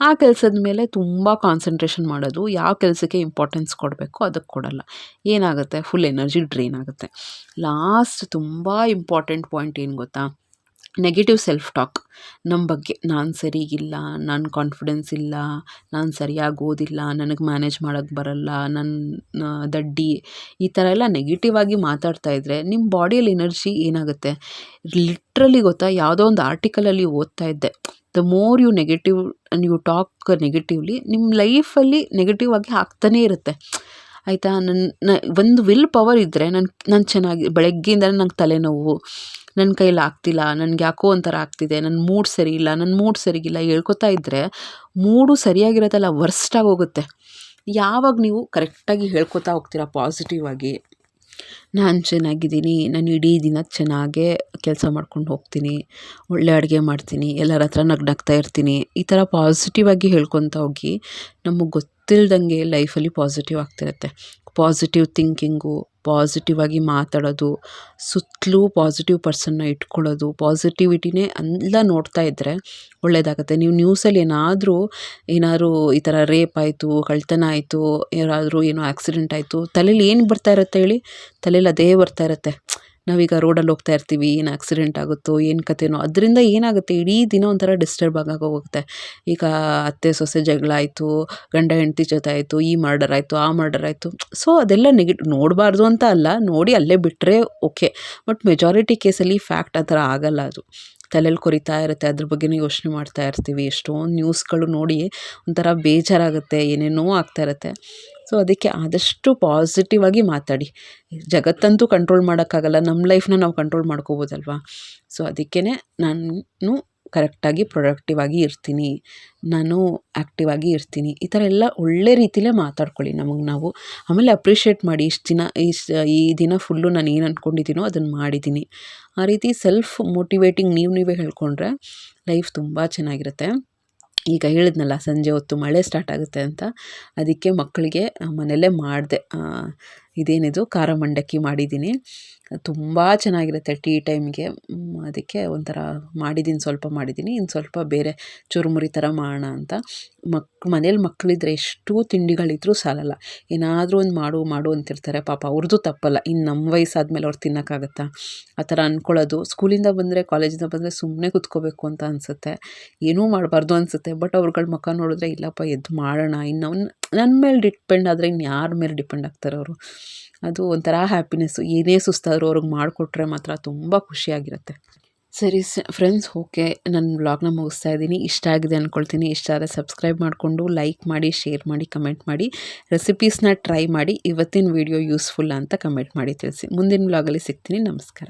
ಆ ಕೆಲಸದ ಮೇಲೆ ತುಂಬ ಕಾನ್ಸಂಟ್ರೇಷನ್ ಮಾಡೋದು. ಯಾವ ಕೆಲಸಕ್ಕೆ ಇಂಪಾರ್ಟೆನ್ಸ್ ಕೊಡಬೇಕು ಅದಕ್ಕೆ ಕೊಡಲ್ಲ. ಏನಾಗುತ್ತೆ? ಫುಲ್ ಎನರ್ಜಿ ಡ್ರೈನ್ ಆಗುತ್ತೆ. ಲಾಸ್ಟ್ ತುಂಬ ಇಂಪಾರ್ಟೆಂಟ್ ಪಾಯಿಂಟ್ ಏನು ಗೊತ್ತಾ? ನೆಗೆಟಿವ್ ಸೆಲ್ಫ್ ಟಾಕ್ ನಮ್ಮ ಬಗ್ಗೆ ನಾನು ಸರಿಗಿಲ್ಲ ನನ್ನ ಕಾನ್ಫಿಡೆನ್ಸ್ ಇಲ್ಲ, ನಾನು ಸರಿಯಾಗಿ ಓದಿಲ್ಲ, ನನಗೆ ಮ್ಯಾನೇಜ್ ಮಾಡೋಕ್ಕೆ ಬರಲ್ಲ ನನ್ನ ದಡ್ಡಿ ಈ ಥರ ಎಲ್ಲ ನೆಗೆಟಿವ್ ಆಗಿ ಮಾತಾಡ್ತಾ ಇದ್ದರೆ ನಿಮ್ಮ ಬಾಡಿಯಲ್ಲಿ ಎನರ್ಜಿ ಏನಾಗುತ್ತೆ? ಲಿಟ್ರಲಿ ಗೊತ್ತಾ? ಯಾವುದೋ ಒಂದು ಆರ್ಟಿಕಲಲ್ಲಿ ಓದ್ತಾ ಇದ್ದೆ. The more you negative and you talk negatively ನಿಮ್ಮ ಲೈಫಲ್ಲಿ ನೆಗೆಟಿವ್ ಆಗಿ ಆಗ್ತಾನೇ ಇರುತ್ತೆ. ಆಯಿತಾ? ನನ್ನ ಒಂದು ವಿಲ್ ಪವರ್ ಇದ್ದರೆ ನಾನು ನಾನು ಚೆನ್ನಾಗಿ ಬೆಳಗ್ಗೆಯಿಂದ ನಂಗೆ ತಲೆನೋವು ನನ್ನ ಕೈಲಿ ಆಗ್ತಿಲ್ಲ, ನನಗೆ ಯಾಕೋ ಒಂಥರ ಆಗ್ತಿದೆ ನನ್ನ ಮೂಡ್ ಸರಿ ಇಲ್ಲ ನನ್ನ ಮೂಡ್ ಸರಿಗಿಲ್ಲ ಹೇಳ್ಕೊತಾ ಇದ್ದರೆ ಮೂಡು ಸರಿಯಾಗಿರೋದಲ್ಲ ವರ್ಸ್ಟ್ ಆಗೋಗುತ್ತೆ ಯಾವಾಗ ನೀವು ಕರೆಕ್ಟಾಗಿ ಹೇಳ್ಕೊತಾ ಹೋಗ್ತೀರ ಪಾಸಿಟಿವ್ ಆಗಿ? ನಾನು ಚೆನ್ನಾಗಿದ್ದೀನಿ, ನಾನು ಇಡೀ ದಿನ ಚೆನ್ನಾಗೇ ಕೆಲಸ ಮಾಡ್ಕೊಂಡು ಹೋಗ್ತೀನಿ, ಒಳ್ಳೆ ಅಡುಗೆ ಮಾಡ್ತೀನಿ, ಎಲ್ಲರ ಹತ್ರ ನಗ್ನಗ್ತಾ ಇರ್ತೀನಿ, ಈ ಥರ ಪಾಸಿಟಿವ್ ಆಗಿ ಹೇಳ್ಕೊತ ಹೋಗಿ ನಮಗೆ ಗೊತ್ತಿಲ್ದಂಗೆ ಲೈಫಲ್ಲಿ ಪಾಸಿಟಿವ್ ಆಗ್ತಿರುತ್ತೆ. ಪಾಸಿಟಿವ್ ಥಿಂಕಿಂಗು ಪಾಸಿಟಿವ್ ಆಗಿ ಮಾತಾಡೋದು, ಸುತ್ತಲೂ ಪಾಸಿಟಿವ್ ಪರ್ಸನ್ನ ಇಟ್ಕೊಳ್ಳೋದು ಪಾಸಿಟಿವಿಟಿನೇ ಎಲ್ಲ ನೋಡ್ತಾ ಇದ್ದರೆ ಒಳ್ಳೆಯದಾಗತ್ತೆ ನೀವು ನ್ಯೂಸಲ್ಲಿ ಏನಾದರೂ ಏನಾದರೂ ಈ ಥರ ರೇಪ್ ಆಯಿತು ಕಳ್ತನ ಆಯಿತು ಯಾರಾದರೂ ಏನೋ ಆಕ್ಸಿಡೆಂಟ್ ಆಯಿತು, ತಲೇಲಿ ಏನು ಬರ್ತಾ ಇರುತ್ತೆ ಹೇಳಿ? ತಲೇಲಿ ಅದೇ ಬರ್ತಾ ಇರುತ್ತೆ. ನಾವೀಗ ರೋಡಲ್ಲಿ ಹೋಗ್ತಾ ಇರ್ತೀವಿ, ಏನು ಆಕ್ಸಿಡೆಂಟ್ ಆಗುತ್ತೋ, ಏನು ಕತೆನೋ ಅದರಿಂದ ಏನಾಗುತ್ತೆ? ಇಡೀ ದಿನ ಒಂಥರ ಡಿಸ್ಟರ್ಬ್ ಆಗೋಕೆ ಹೋಗುತ್ತೆ. ಈಗ ಅತ್ತೆ, ಸೊಸೆ ಜಗಳ ಆಯಿತು, ಗಂಡ, ಹೆಂಡತಿ ಜೊತೆ ಆಯಿತು, ಈ ಮರ್ಡರ್ ಆಯಿತು, ಆ ಮರ್ಡರ್ ಆಯಿತು. ಸೊ ಅದೆಲ್ಲ ನೆಗೆಟ್ ನೋಡಬಾರ್ದು ಅಂತ ಅಲ್ಲ, ನೋಡಿ ಅಲ್ಲೇ ಬಿಟ್ಟರೆ ಓಕೆ ಬಟ್ ಮೆಜಾರಿಟಿ ಕೇಸಲ್ಲಿ ಫ್ಯಾಕ್ಟ್ ಆ ಥರ ಆಗಲ್ಲ ಅದು. ತಲೆಯಲ್ಲಿ ಕೊರಿತಾ ಇರುತ್ತೆ, ಅದ್ರ ಬಗ್ಗೆಯೂ ಯೋಚನೆ ಮಾಡ್ತಾ ಇರ್ತೀವಿ. ಎಷ್ಟೊಂದು ನ್ಯೂಸ್ಗಳು ನೋಡಿ ಒಂಥರ ಬೇಜಾರಾಗುತ್ತೆ, ಏನೇನೋ ಆಗ್ತಾ ಇರುತ್ತೆ. ಸೊ ಅದಕ್ಕೆ ಆದಷ್ಟು ಪಾಸಿಟಿವ್ ಆಗಿ ಮಾತಾಡಿ. ಜಗತ್ತಂತೂ ಕಂಟ್ರೋಲ್ ಮಾಡೋಕ್ಕಾಗಲ್ಲ. ನಮ್ಮ ಲೈಫ್ನ ನಾವು ಕಂಟ್ರೋಲ್ ಮಾಡ್ಕೋಬೋದಲ್ವಾ? ಸೊ ಅದಕ್ಕೇ ನಾನು ಕರೆಕ್ಟಾಗಿ ಪ್ರೊಡಕ್ಟಿವ್ ಆಗಿ ಇರ್ತೀನಿ. ನಾನು ಆ್ಯಕ್ಟಿವ್ ಆಗಿ ಇರ್ತೀನಿ. ಈ ಥರ ಎಲ್ಲ ಒಳ್ಳೆ ರೀತಿಲೇ ಮಾತಾಡ್ಕೊಳ್ಳಿ ನಮಗೆ ನಾವು. ಆಮೇಲೆ ಅಪ್ರಿಷಿಯೇಟ್ ಮಾಡಿ ಇಷ್ಟು ದಿನ, ಇಷ್ಟು, ಈ ದಿನ ಫುಲ್ಲು ನಾನು ಏನು ಅಂದ್ಕೊಂಡಿದ್ದೀನೋ ಅದನ್ನು ಮಾಡಿದ್ದೀನಿ ಆ ರೀತಿ ಸೆಲ್ಫ್ ಮೋಟಿವೇಟಿಂಗ್ ನೀವು ನೀವೇ ಹೇಳ್ಕೊಂಡ್ರೆ ಲೈಫ್ ತುಂಬ ಚೆನ್ನಾಗಿರುತ್ತೆ. ಈಗ ಹೇಳಿದ್ನಲ್ಲ ಸಂಜೆ ಹೊತ್ತು ಮಳೆ ಸ್ಟಾರ್ಟ್ ಆಗುತ್ತೆ ಅಂತ ಅದಕ್ಕೆ ಮಕ್ಕಳಿಗೆ ಮನೆಯಲ್ಲೇ ಮಾಡಿದೆ. ಇದೇನಿದು? ಖಾರ ಮಂಡಕ್ಕಿ ಮಾಡಿದ್ದೀನಿ. ತುಂಬ ಚೆನ್ನಾಗಿರುತ್ತೆ ಟೀ ಟೈಮ್ಗೆ. ಅದಕ್ಕೆ ಒಂಥರ ಮಾಡಿದ್ದೀನಿ ಸ್ವಲ್ಪ ಮಾಡಿದ್ದೀನಿ ಇನ್ನು ಸ್ವಲ್ಪ ಬೇರೆ ಚುರುಮುರಿ ಥರ ಮಾಡೋಣ ಅಂತ. ಮಕ್, ಮನೇಲಿ ಮಕ್ಕಳಿದ್ರೆ ಎಷ್ಟು ತಿಂಡಿಗಳಿದ್ರೂ ಸಾಲಲ್ಲ. ಏನಾದರೂ ಒಂದು ಮಾಡು ಮಾಡು ಅಂತಿರ್ತಾರೆ. ಪಾಪ ಅವ್ರದ್ದು ತಪ್ಪಲ್ಲ. ಇನ್ನು ನಮ್ಮ ವಯಸ್ಸಾದಮೇಲೆ ಅವ್ರು ತಿನ್ನೋಕ್ಕಾಗತ್ತಾ? ಆ ಥರ ಅಂದ್ಕೊಳ್ಳೋದು ಸ್ಕೂಲಿಂದ ಬಂದರೆ, ಕಾಲೇಜಿಂದ ಬಂದರೆ ಸುಮ್ಮನೆ ಕೂತ್ಕೋಬೇಕು ಅಂತ ಅನಿಸುತ್ತೆ. ಏನೂ ಮಾಡಬಾರ್ದು ಅನಿಸುತ್ತೆ. ಬಟ್ ಅವ್ರುಗಳ ಮುಖ ನೋಡಿದ್ರೆ, ಇಲ್ಲಪ್ಪ ಎದ್ದು ಮಾಡೋಣ. ಇನ್ನು ನನ್ನ ಮೇಲೆ ಡಿಪೆಂಡ್ ಆದರೆ ಇನ್ನು ಯಾರ ಮೇಲೆ ಡಿಪೆಂಡ್ ಆಗ್ತಾರೆ ಅವರು. ಅದು ಒಂಥರ ಹ್ಯಾಪಿನೆಸ್ಸು. ಏನೇ ಸುಸ್ತಾದರೂ ಅವ್ರಿಗೆ ಮಾಡಿಕೊಟ್ರೆ ಮಾತ್ರ ತುಂಬ ಖುಷಿಯಾಗಿರುತ್ತೆ. ಸರಿ ಸ, ಫ್ರೆಂಡ್ಸ್, ಓಕೆ. ನನ್ನ ವ್ಲಾಗ್ನ ಮುಗಿಸ್ತಾ ಇದ್ದೀನಿ. ಇಷ್ಟ ಆಗಿದೆ ಅಂದ್ಕೊಳ್ತೀನಿ ಇಷ್ಟ ಆದರೆ ಸಬ್ಸ್ಕ್ರೈಬ್ ಮಾಡಿಕೊಂಡು ಲೈಕ್ ಮಾಡಿ, ಶೇರ್ ಮಾಡಿ, ಕಮೆಂಟ್ ಮಾಡಿ. ರೆಸಿಪೀಸ್ನ ಟ್ರೈ ಮಾಡಿ. ಇವತ್ತಿನ ವಿಡಿಯೋ ಯೂಸ್ಫುಲ್ ಅಂತ ಕಮೆಂಟ್ ಮಾಡಿ ತಿಳಿಸಿ. ಮುಂದಿನ ವ್ಲಾಗಲ್ಲಿ ಸಿಗ್ತೀನಿ. ನಮಸ್ಕಾರ.